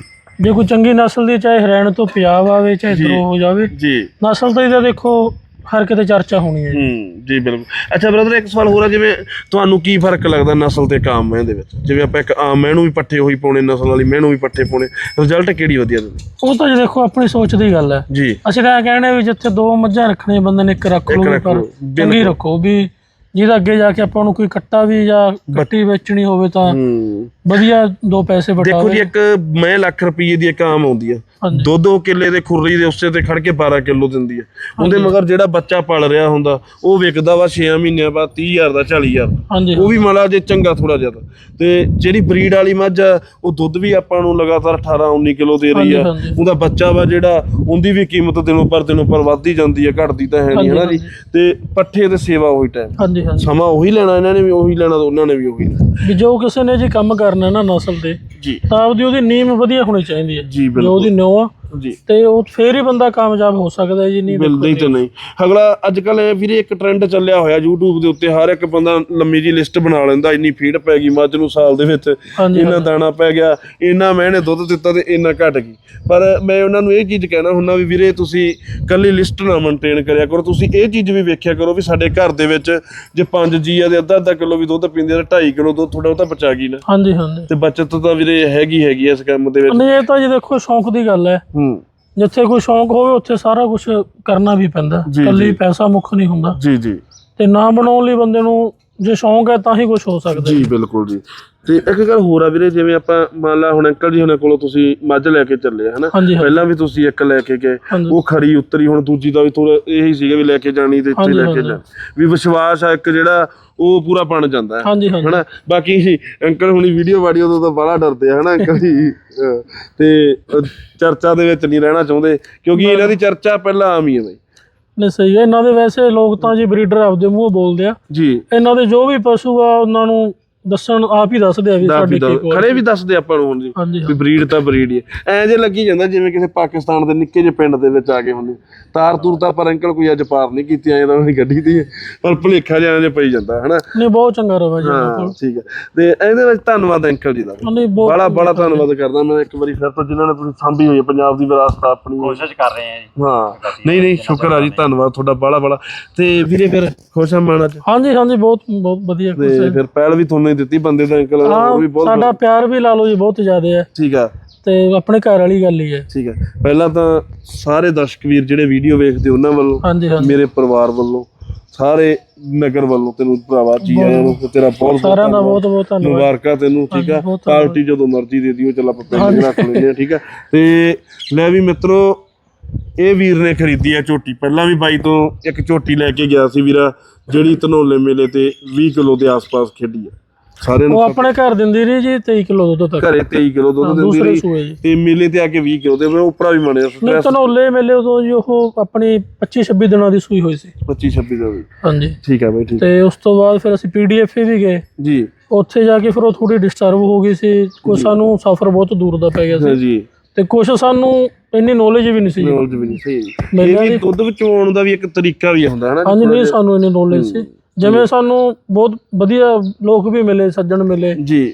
ਜੇ ਕੋਈ ਚੰਗੀ ਨਸਲ ਦੀ ਚਾਹੇ ਹਰਿਆਣਾ ਤੋਂ ਪੰਜਾਬ ਆਵੇ ਚਾਹੇ ਇੱਧਰੋਂ ਹੋ ਜਾਵੇ ਜੀ। ਨਸਲ ਤਾਂ ਇਹਦਾ ਦੇਖੋ ਹਰ ਕਿਤੇ ਚਰਚਾ ਹੋਣੀ ਹੈ ਹੂੰ ਜੀ ਬਿਲਕੁਲ। ਅੱਛਾ ਬ੍ਰਦਰ ਇੱਕ ਸਵਾਲ ਹੋਰ ਆ ਜਿਵੇਂ ਤੁਹਾਨੂੰ ਕੀ ਫ਼ਰਕ ਲੱਗਦਾ ਨਸਲ ਤੇ ਇੱਕ ਆਮ ਮੈਂ ਦੇ ਵਿੱਚ? ਜਿਵੇਂ ਆਪਾਂ ਇੱਕ ਆਮ ਮੈਂ ਨੂੰ ਵੀ ਪੱਠੇ ਉਹੀ ਪਾਉਣੇ ਨਸਲ ਵਾਲੀ ਮੈਂ ਨੂੰ ਵੀ ਪੱਠੇ ਪਾਉਣੇ ਰਿਜ਼ਲਟ ਕਿਹੜੀ ਵਧੀਆ ਦਿੰਦੀ? ਉਹ ਤਾਂ ਜੀ ਦੇਖੋ ਆਪਣੀ ਸੋਚ ਦੀ ਗੱਲ ਹੈ। ਜੀ। ਅਸੀਂ ਤਾਂ ਕਹਿੰਦੇ ਵੀ ਜਿੱਥੇ ਦੋ ਮੱਝਾਂ ਰੱਖਣੀਆਂ ਬੰਦੇ ਨੇ ਇੱਕ ਰੱਖ ਲਓ ਪਰ ਚੰਗੀ ਰੱਖੋ ਵੀ ਜਿਹਦਾ ਅੱਗੇ ਜਾ ਕੇ ਆਪਾਂ ਨੂੰ ਕੋਈ ਕੱਟਾ ਵੀ ਜਾਂ ਕੱਟੀ ਵੇਚਣੀ ਹੋਵੇ ਤਾਂ ਹੂੰ। ਵਧੀਆ ਦੋ ਪੈਸੇ ਦੇਖੋ ਬਟਾਵੇ ਜੀ ਇੱਕ ਮੈਂ ਲੱਖ ਰੁਪਏ ਦੀ ਇੱਕ ਆਮ ਆਉਂਦੀ ਆ। ਦੋ ਦੋ ਕਿੱਲੇ ਦੇ ਖੁਰਰੀ ਦੇ ਉਸੇ ਤੇ ਖੜ ਕੇ 12 ਕਿਲੋ ਦਿੰਦੀ ਆ ਉਹਦੇ ਮਗਰ ਜਿਹੜਾ ਬੱਚਾ ਪਲ ਰਿਹਾ ਹੁੰਦਾ ਉਹ ਵਿਕਦਾ ਵਾ 6 ਮਹੀਨਿਆਂ ਬਾਅਦ 30000 ਦਾ 40000 ਦਾ। ਹਾਂਜੀ। ਉਹ ਵੀ ਮਾੜਾ ਜੇ ਚੰਗਾ ਥੋੜਾ ਜ਼ਿਆਦਾ ਤੇ। ਜਿਹੜੀ ਬਰੀਡ ਵਾਲੀ ਮੱਝ ਆ ਉਹ ਦੁੱਧ ਵੀ ਆਪਾਂ ਨੂੰ ਲਗਾਤਾਰ 18 19 ਕਿਲੋ ਦੇ ਰਹੀ ਆ। ਉਹਦਾ ਬੱਚਾ ਵਾ ਜਿਹੜਾ ਉਹਦੀ ਵੀ ਕੀਮਤ ਦਿਨੋਂ ਪਰ ਦਿਨੋਂ ਪਰ ਵੱਧਦੀ ਜਾਂਦੀ ਆ ਘਟਦੀ ਤਾਂ ਹੈ ਨਹੀਂ ਹਨਾ ਜੀ? ਤੇ ਪੱਠੇ ਤੇ ਸੇਵਾ ਉਹੀ ਟਾਈਮ ਹਾਂਜੀ ਹਾਂਜੀ। ਸਮਾਂ ਉਹੀ ਲੈਣਾ ਇਹਨਾਂ ਨੇ ਵੀ ਉਹੀ ਲੈਣਾ ਤੇ ਉਹਨਾਂ ਨੇ ਵੀ ਉਹੀ ਵੀ ਜੋ ਕਿਸੇ ਨੇ ਜੀ ਕੰਮ ਕਰਨਾ ਨਾ ਨਸਲ ਤੇ ਜੀ। ਤਾਂ ਆਪਦੀ ਉਹਦੀ ਨੀਮ ਵਧੀਆ ਹੋਣੀ ਚਾਹੀਦੀ ਹੈ। ਜੀ ਬਿਲਕੁਲ ਉਹਦੀ ਨਿਉ ਆ ਜੀ। ਤੇ ਉਹ ਫੇਰ ਹੀ ਬੰਦਾ ਕਾਮਯਾਬ ਹੋ ਸਕਦਾ ਹੈ ਜੀ ਨਹੀਂ ਮਿਲਦੇ ਤਾਂ ਨਹੀਂ। ਅਗਲਾ ਅੱਜ ਕੱਲ ਵੀਰੇ ਇੱਕ ਟ੍ਰੈਂਡ ਚੱਲਿਆ ਹੋਇਆ YouTube ਦੇ ਉੱਤੇ ਹਰ ਇੱਕ ਬੰਦਾ ਲੰਮੀ ਜੀ ਲਿਸਟ ਬਣਾ ਲੈਂਦਾ ਇੰਨੀ ਫੀਡ ਪੈ ਗਈ ਮੱਝ ਨੂੰ ਸਾਲ ਦੇ ਵਿੱਚ ਇੰਨਾ ਦਾਣਾ ਪੈ ਗਿਆ ਇੰਨਾ ਮੈਨੇ ਦੁੱਧ ਦਿੱਤਾ ਤੇ ਇੰਨਾ ਘਟ ਗਈ। ਪਰ ਮੈਂ ਉਹਨਾਂ ਨੂੰ ਇਹ ਚੀਜ਼ ਕਹਿਣਾ ਹੁੰਦਾ ਵੀ ਵੀਰੇ ਤੁਸੀਂ ਕੱਲੀ ਲਿਸਟ ਨਾ ਮੇਨਟੇਨ ਕਰਿਆ ਕਰੋ ਤੁਸੀਂ ਇਹ ਚੀਜ਼ ਵੀ ਵੇਖਿਆ ਕਰੋ ਵੀ ਸਾਡੇ ਘਰ ਦੇ ਵਿੱਚ ਜੇ 5 ਜੀ ਆ ਤੇ ਅੱਧਾ ਅੱਧਾ ਕਿਲੋ ਵੀ ਦੁੱਧ ਪੀਂਦੇ ਆ ਤੇ 2.5 ਕਿਲੋ ਦੁੱਧ ਤੁਹਾਡਾ ਉਹ ਤਾਂ ਬਚਾ ਗਈ ਨਾ। ਹਾਂਜੀ ਹਾਂਜੀ। ਤੇ ਬਚਤ ਤਾਂ ਵੀਰੇ ਹੈਗੀ ਹੈਗੀ ਇਸ ਕੰਮ ਦੇ ਵਿੱਚ। ਨਹੀਂ ਇਹ ਤਾਂ ਜੀ ਦੇਖੋ ਸ਼ੌਂਕ ਦੀ ਗੱਲ ਹੈ। ਹੂੰ। ਜਿੱਥੇ ਕੋਈ ਸ਼ੌਂਕ ਹੋਵੇ ਉੱਥੇ ਸਾਰਾ ਕੁਝ ਕਰਨਾ ਵੀ ਪੈਂਦਾ। ਜੀ, ਇਕੱਲੀ ਜੀ। ਪੈਸਾ ਮੁੱਖ ਨਹੀਂ ਹੁੰਦਾ। ਜੀ ਜੀ। ਤੇ ਨਾ ਬਣਾਉਣ ਲਈ ਬੰਦੇ ਨੂੰ ਜੇ ਸ਼ੌਂਕ ਹੈ ਤਾਂ ਹੀ ਕੁਝ ਹੋ ਸਕਦਾ ਜੀ ਬਿਲਕੁਲ ਜੀ। ਤੇ ਇੱਕ ਗੱਲ ਹੋਰ ਆ ਵੀਰੇ ਜਿਵੇਂ ਆਪਾਂ ਮੰਨ ਲਾ ਹੁਣ ਅੰਕਲ ਜੀ ਹੁਣਾਂ ਕੋਲੋਂ ਤੁਸੀਂ ਮੱਝ ਲੈ ਕੇ ਚੱਲੇ ਹਨਾ। ਪਹਿਲਾਂ ਵੀ ਤੁਸੀਂ ਇੱਕ ਲੈ ਕੇ ਗਏ। ਉਹ ਖੜੀ ਉਤਰੀ ਹੁਣ ਦੂਜੀ ਦਾ ਵੀ ਥੋੜਾ ਇਹੀ ਸੀਗਾ ਵੀ ਲੈ ਕੇ ਜਾਣੀ ਤੇ ਇੱਥੇ ਲੈ ਕੇ। ਜਾ। ਵੀ ਵਿਸ਼ਵਾਸ ਆ ਇੱਕ ਜਿਹੜਾ ਉਹ ਪੂਰਾ ਬਣ ਜਾਂਦਾ ਹੈ। ਹਨਾ? ਬਾਕੀ ਅੰਕਲ ਹੁਣੀ ਵੀਡੀਓ ਵਾਡੀਓ ਤੋਂ ਤਾਂ ਬੜਾ ਡਰਦੇ ਆ ਹਨਾ ਅੰਕਲ ਜੀ? ਤੇ ਚਰਚਾ ਦੇ ਵਿੱਚ ਨਹੀਂ ਰਹਿਣਾ ਚਾਹੁੰਦੇ ਕਿਉਂਕਿ ਇਹਨਾਂ ਦੀ ਚਰਚਾ ਪਹਿਲਾਂ ਆਮ ਹੀ ਹੈ ਬਈ। ਨਹੀਂ ਸਹੀ ਹੈ। ਇਹਨਾਂ ਦੇ ਵੈਸੇ ਲੋਕ ਤਾਂ ਜੀ ਬਰੀਡਰ ਆਪਦੇ ਮੂੰਹ ਬੋਲਦੇ ਆ। ਜੀ। ਇਹਨਾਂ ਦੇ ਜੋ ਵੀ ਪਸ਼ੂ ਆ ਉਹਨਾਂ ਨੂੰ ਦੱਸਣ ਆਪ ਹੀ ਦੱਸਦੇ ਆ ਵੀ ਸਾਡੇ ਕੀ ਵੀ ਕੋਲ ਖੜੇ ਵੀ ਦੱਸਦੇ ਆਪਾਂ ਨੂੰ ਹੁਣ ਜੀ ਹਾਂਜੀ ਵੀ ਹਾਂ। ਬਰੀਡ ਤਾਂ ਬਰੀਡ ਹੀ ਹੈ। ਐਂ ਜੇ ਲੱਗੀ ਜਾਂਦਾ ਜਿਵੇਂ ਕਿਸੇ ਪਾਕਿਸਤਾਨ ਦੇ ਨਿੱਕੇ ਜਿਹੇ ਪਿੰਡ ਦੇ ਵਿੱਚ ਆ ਗਏ ਹੁੰਦੇ। ਤਾਰ ਤੂਰ ਤਾਂ ਪਰ ਅੰਕਲ ਕੋਈ ਅੱਜ ਪਾਰ ਨਹੀਂ ਕੀਤੀ ਐਂ ਤਾਂ ਉਹਦੀ ਗੱਡੀ ਦੀ। ਪਰ ਭੁਲੇਖਾ ਜਿਹਾ ਜੇ ਪਈ ਜਾਂਦਾ ਹਨਾ? ਨਹੀਂ ਬਹੁਤ ਚੰਗਾ ਰਵਾ ਜੀ ਹਾਂ ਠੀਕ ਹੈ। ਤੇ ਇਹਦੇ ਵਿੱਚ ਧੰਨਵਾਦ ਅੰਕਲ ਜੀ ਦਾ। ਨਹੀਂ ਬਹੁਤ ਬੜਾ ਬੜਾ ਧੰਨਵਾਦ। ਕਰਦਾ ਮੈਂ ਇੱਕ ਵਾਰੀ ਫਿਰ ਤੋਂ ਜਿਨ੍ਹਾਂ ਨੇ ਤੁਸੀਂ ਸਾਂਭੀ ਹੋਈ ਹੈ ਪੰਜਾਬ ਦੀ ਵਿਰਾਸਤ ਆਪਣੀ। ਕੋਸ਼ਿਸ਼ ਕਰ ਰਹੇ ਆ ਜੀ। ਹਾਂ। ਨਹੀਂ ਨਹੀਂ ਸ਼ੁਕਰ ਆ ਜੀ ਧੰਨਵਾਦ ਤੁਹਾਡਾ ਬੜਾ ਬੜਾ। ਤੇ ਵੀਰੇ ਫਿਰ ਖੁਸ਼ ਆ ਮਨ ਅੱਜ। ਹਾਂਜੀ ਹਾਂਜੀ ਬਹੁਤ ਬਹੁਤ ਵਧੀਆ ਤੇ ਫਿਰ ਪਹਿਲ ਵੀ ਤੁਹਾਨੂੰ ਹੀ ਦਿੱਤੀ ਬੰਦੇ ਦਾ ਅੰਕਲ ਹੋਰ ਵੀ ਬਹੁਤ ਸਾਡਾ ਪਿਆਰ ਵੀ ਲਾ ਲਓ ਜੀ ਬਹੁਤ ਜ਼ਿਆਦਾ ਹੈ ਠੀਕ ਆ। ਤੇ ਆਪਣੇ ਘਰ ਵਾਲੀ ਗੱਲ ਹੀ ਹੈ ਠੀਕ ਹੈ ਪਹਿਲਾਂ ਤਾਂ ਸਾਰੇ ਦਰਸ਼ਕ ਵੀਰ ਜਿਹੜੇ ਵੀਡੀਓ ਵੇਖਦੇ ਉਹਨਾਂ ਵੱਲੋਂ ਮੇਰੇ ਪਰਿਵਾਰ ਵੱਲੋਂ ਸਾਰੇ ਨਗਰ ਵੱਲੋਂ ਤੈਨੂੰ ਭਰਾਵਾ ਜੀ ਆਇਆਂ ਨੂੰ ਤੇਰਾ ਬਹੁਤ ਬਹੁਤ ਸਾਰਿਆਂ ਦਾ। ਬਹੁਤ ਬਹੁਤ ਧੰਨਵਾਦ। ਮੁਬਾਰਕਾਂ ਤੈਨੂੰ ਠੀਕ ਆ। ਪਾਰਟੀ ਜਦੋਂ ਮਰਜ਼ੀ ਦੇ ਦਿਓ ਚੱਲ ਆਪਾਂ ਪਿੰਡ ਰੱਖ ਲੈਂਦੇ ਆ ਠੀਕ ਆ? ਤੇ ਲੈ ਵੀ ਮਿੱਤਰੋ ਇਹ ਵੀਰ ਨੇ ਖਰੀਦੀ ਆ ਝੋਟੀ। ਪਹਿਲਾਂ ਵੀ ਬਾਈ ਤੋਂ ਇੱਕ ਝੋਟੀ ਲੈ ਕੇ ਗਿਆ ਸੀ ਵੀਰਾ ਜਿਹੜੀ ਧਨੌਲੇ ਮੇਲੇ ਤੇ 20 ਕਿਲੋ ਦੇ ਆਸ-ਪਾਸ ਖੇਡੀ ਆ। ਸਾਰਿਆਂ ਉਹ ਆਪਣੇ ਘਰ ਦਿੰਦੀ ਰਹੀ ਜੀ 23 ਕਿਲੋ ਦੁੱਧ ਤੱਕ। ਘਰੇ 23 ਕਿਲੋ ਦੁੱਧ ਦਿੰਦੀ ਰਹੀ ਤੇ ਮੇਲੇ ਤੇ ਆ ਕੇ 20 ਕਿਲੋ ਦੇ ਮੈਂ ਉਪਰਾ ਵੀ ਮੰਨਿਆ ਨਹੀਂ ਧਨੌਲੇ ਮੇਲੇ ਉਦੋਂ ਜੀ ਉਹ ਆਪਣੀ 25 26 ਦਿਨਾਂ ਦੀ ਸੂਈ ਹੋਈ ਸੀ। 25 26 ਦਾ। ਵੀ ਹਾਂਜੀ। ਠੀਕ ਆ ਬਾਈ ਠੀਕ ਤੇ ਉਸ ਤੋਂ ਬਾਅਦ ਫਿਰ ਅਸੀਂ ਪੀਡੀਐਫ ਵੀ ਗਏ। ਜੀ। ਉੱਥੇ ਜਾ ਕੇ ਫਿਰ ਉਹ ਥੋੜੀ ਡਿਸਟਰਬ ਹੋ ਗਈ ਸੀ। ਕੁਝ ਸਾਨੂੰ ਸਫ਼ਰ ਬਹੁਤ ਦੂਰ ਦਾ ਪੈ ਗਿਆ ਹਾਂ ਸੀ ਜੀ। ਤੇ ਕੁਝ ਸਾਨੂੰ ਇੰਨੀ ਨੌਲੇਜ ਵੀ ਨਹੀਂ ਸੀ। ਨੌਲੇਜ ਵੀ ਨਹੀਂ ਸਹੀ ਇਹ ਵੀ ਦੀ ਦੁੱਧ ਵਿਚਾਉਣ ਦਾ ਵੀ ਇੱਕ ਤਰੀਕਾ ਵੀ ਹੁੰਦਾ ਹੈ ਨਾ ਹਾਂਜੀ ਨਹੀਂ ਸਾਨੂੰ ਇੰਨੀ ਨੌਲੇਜ ਸੀ। ਜਿਵੇਂ ਸਾਨੂੰ ਬਹੁਤ ਵਧੀਆ ਲੋਕ ਵੀ ਮਿਲੇ ਸੱਜਣ ਮਿਲੇ। ਜੀ।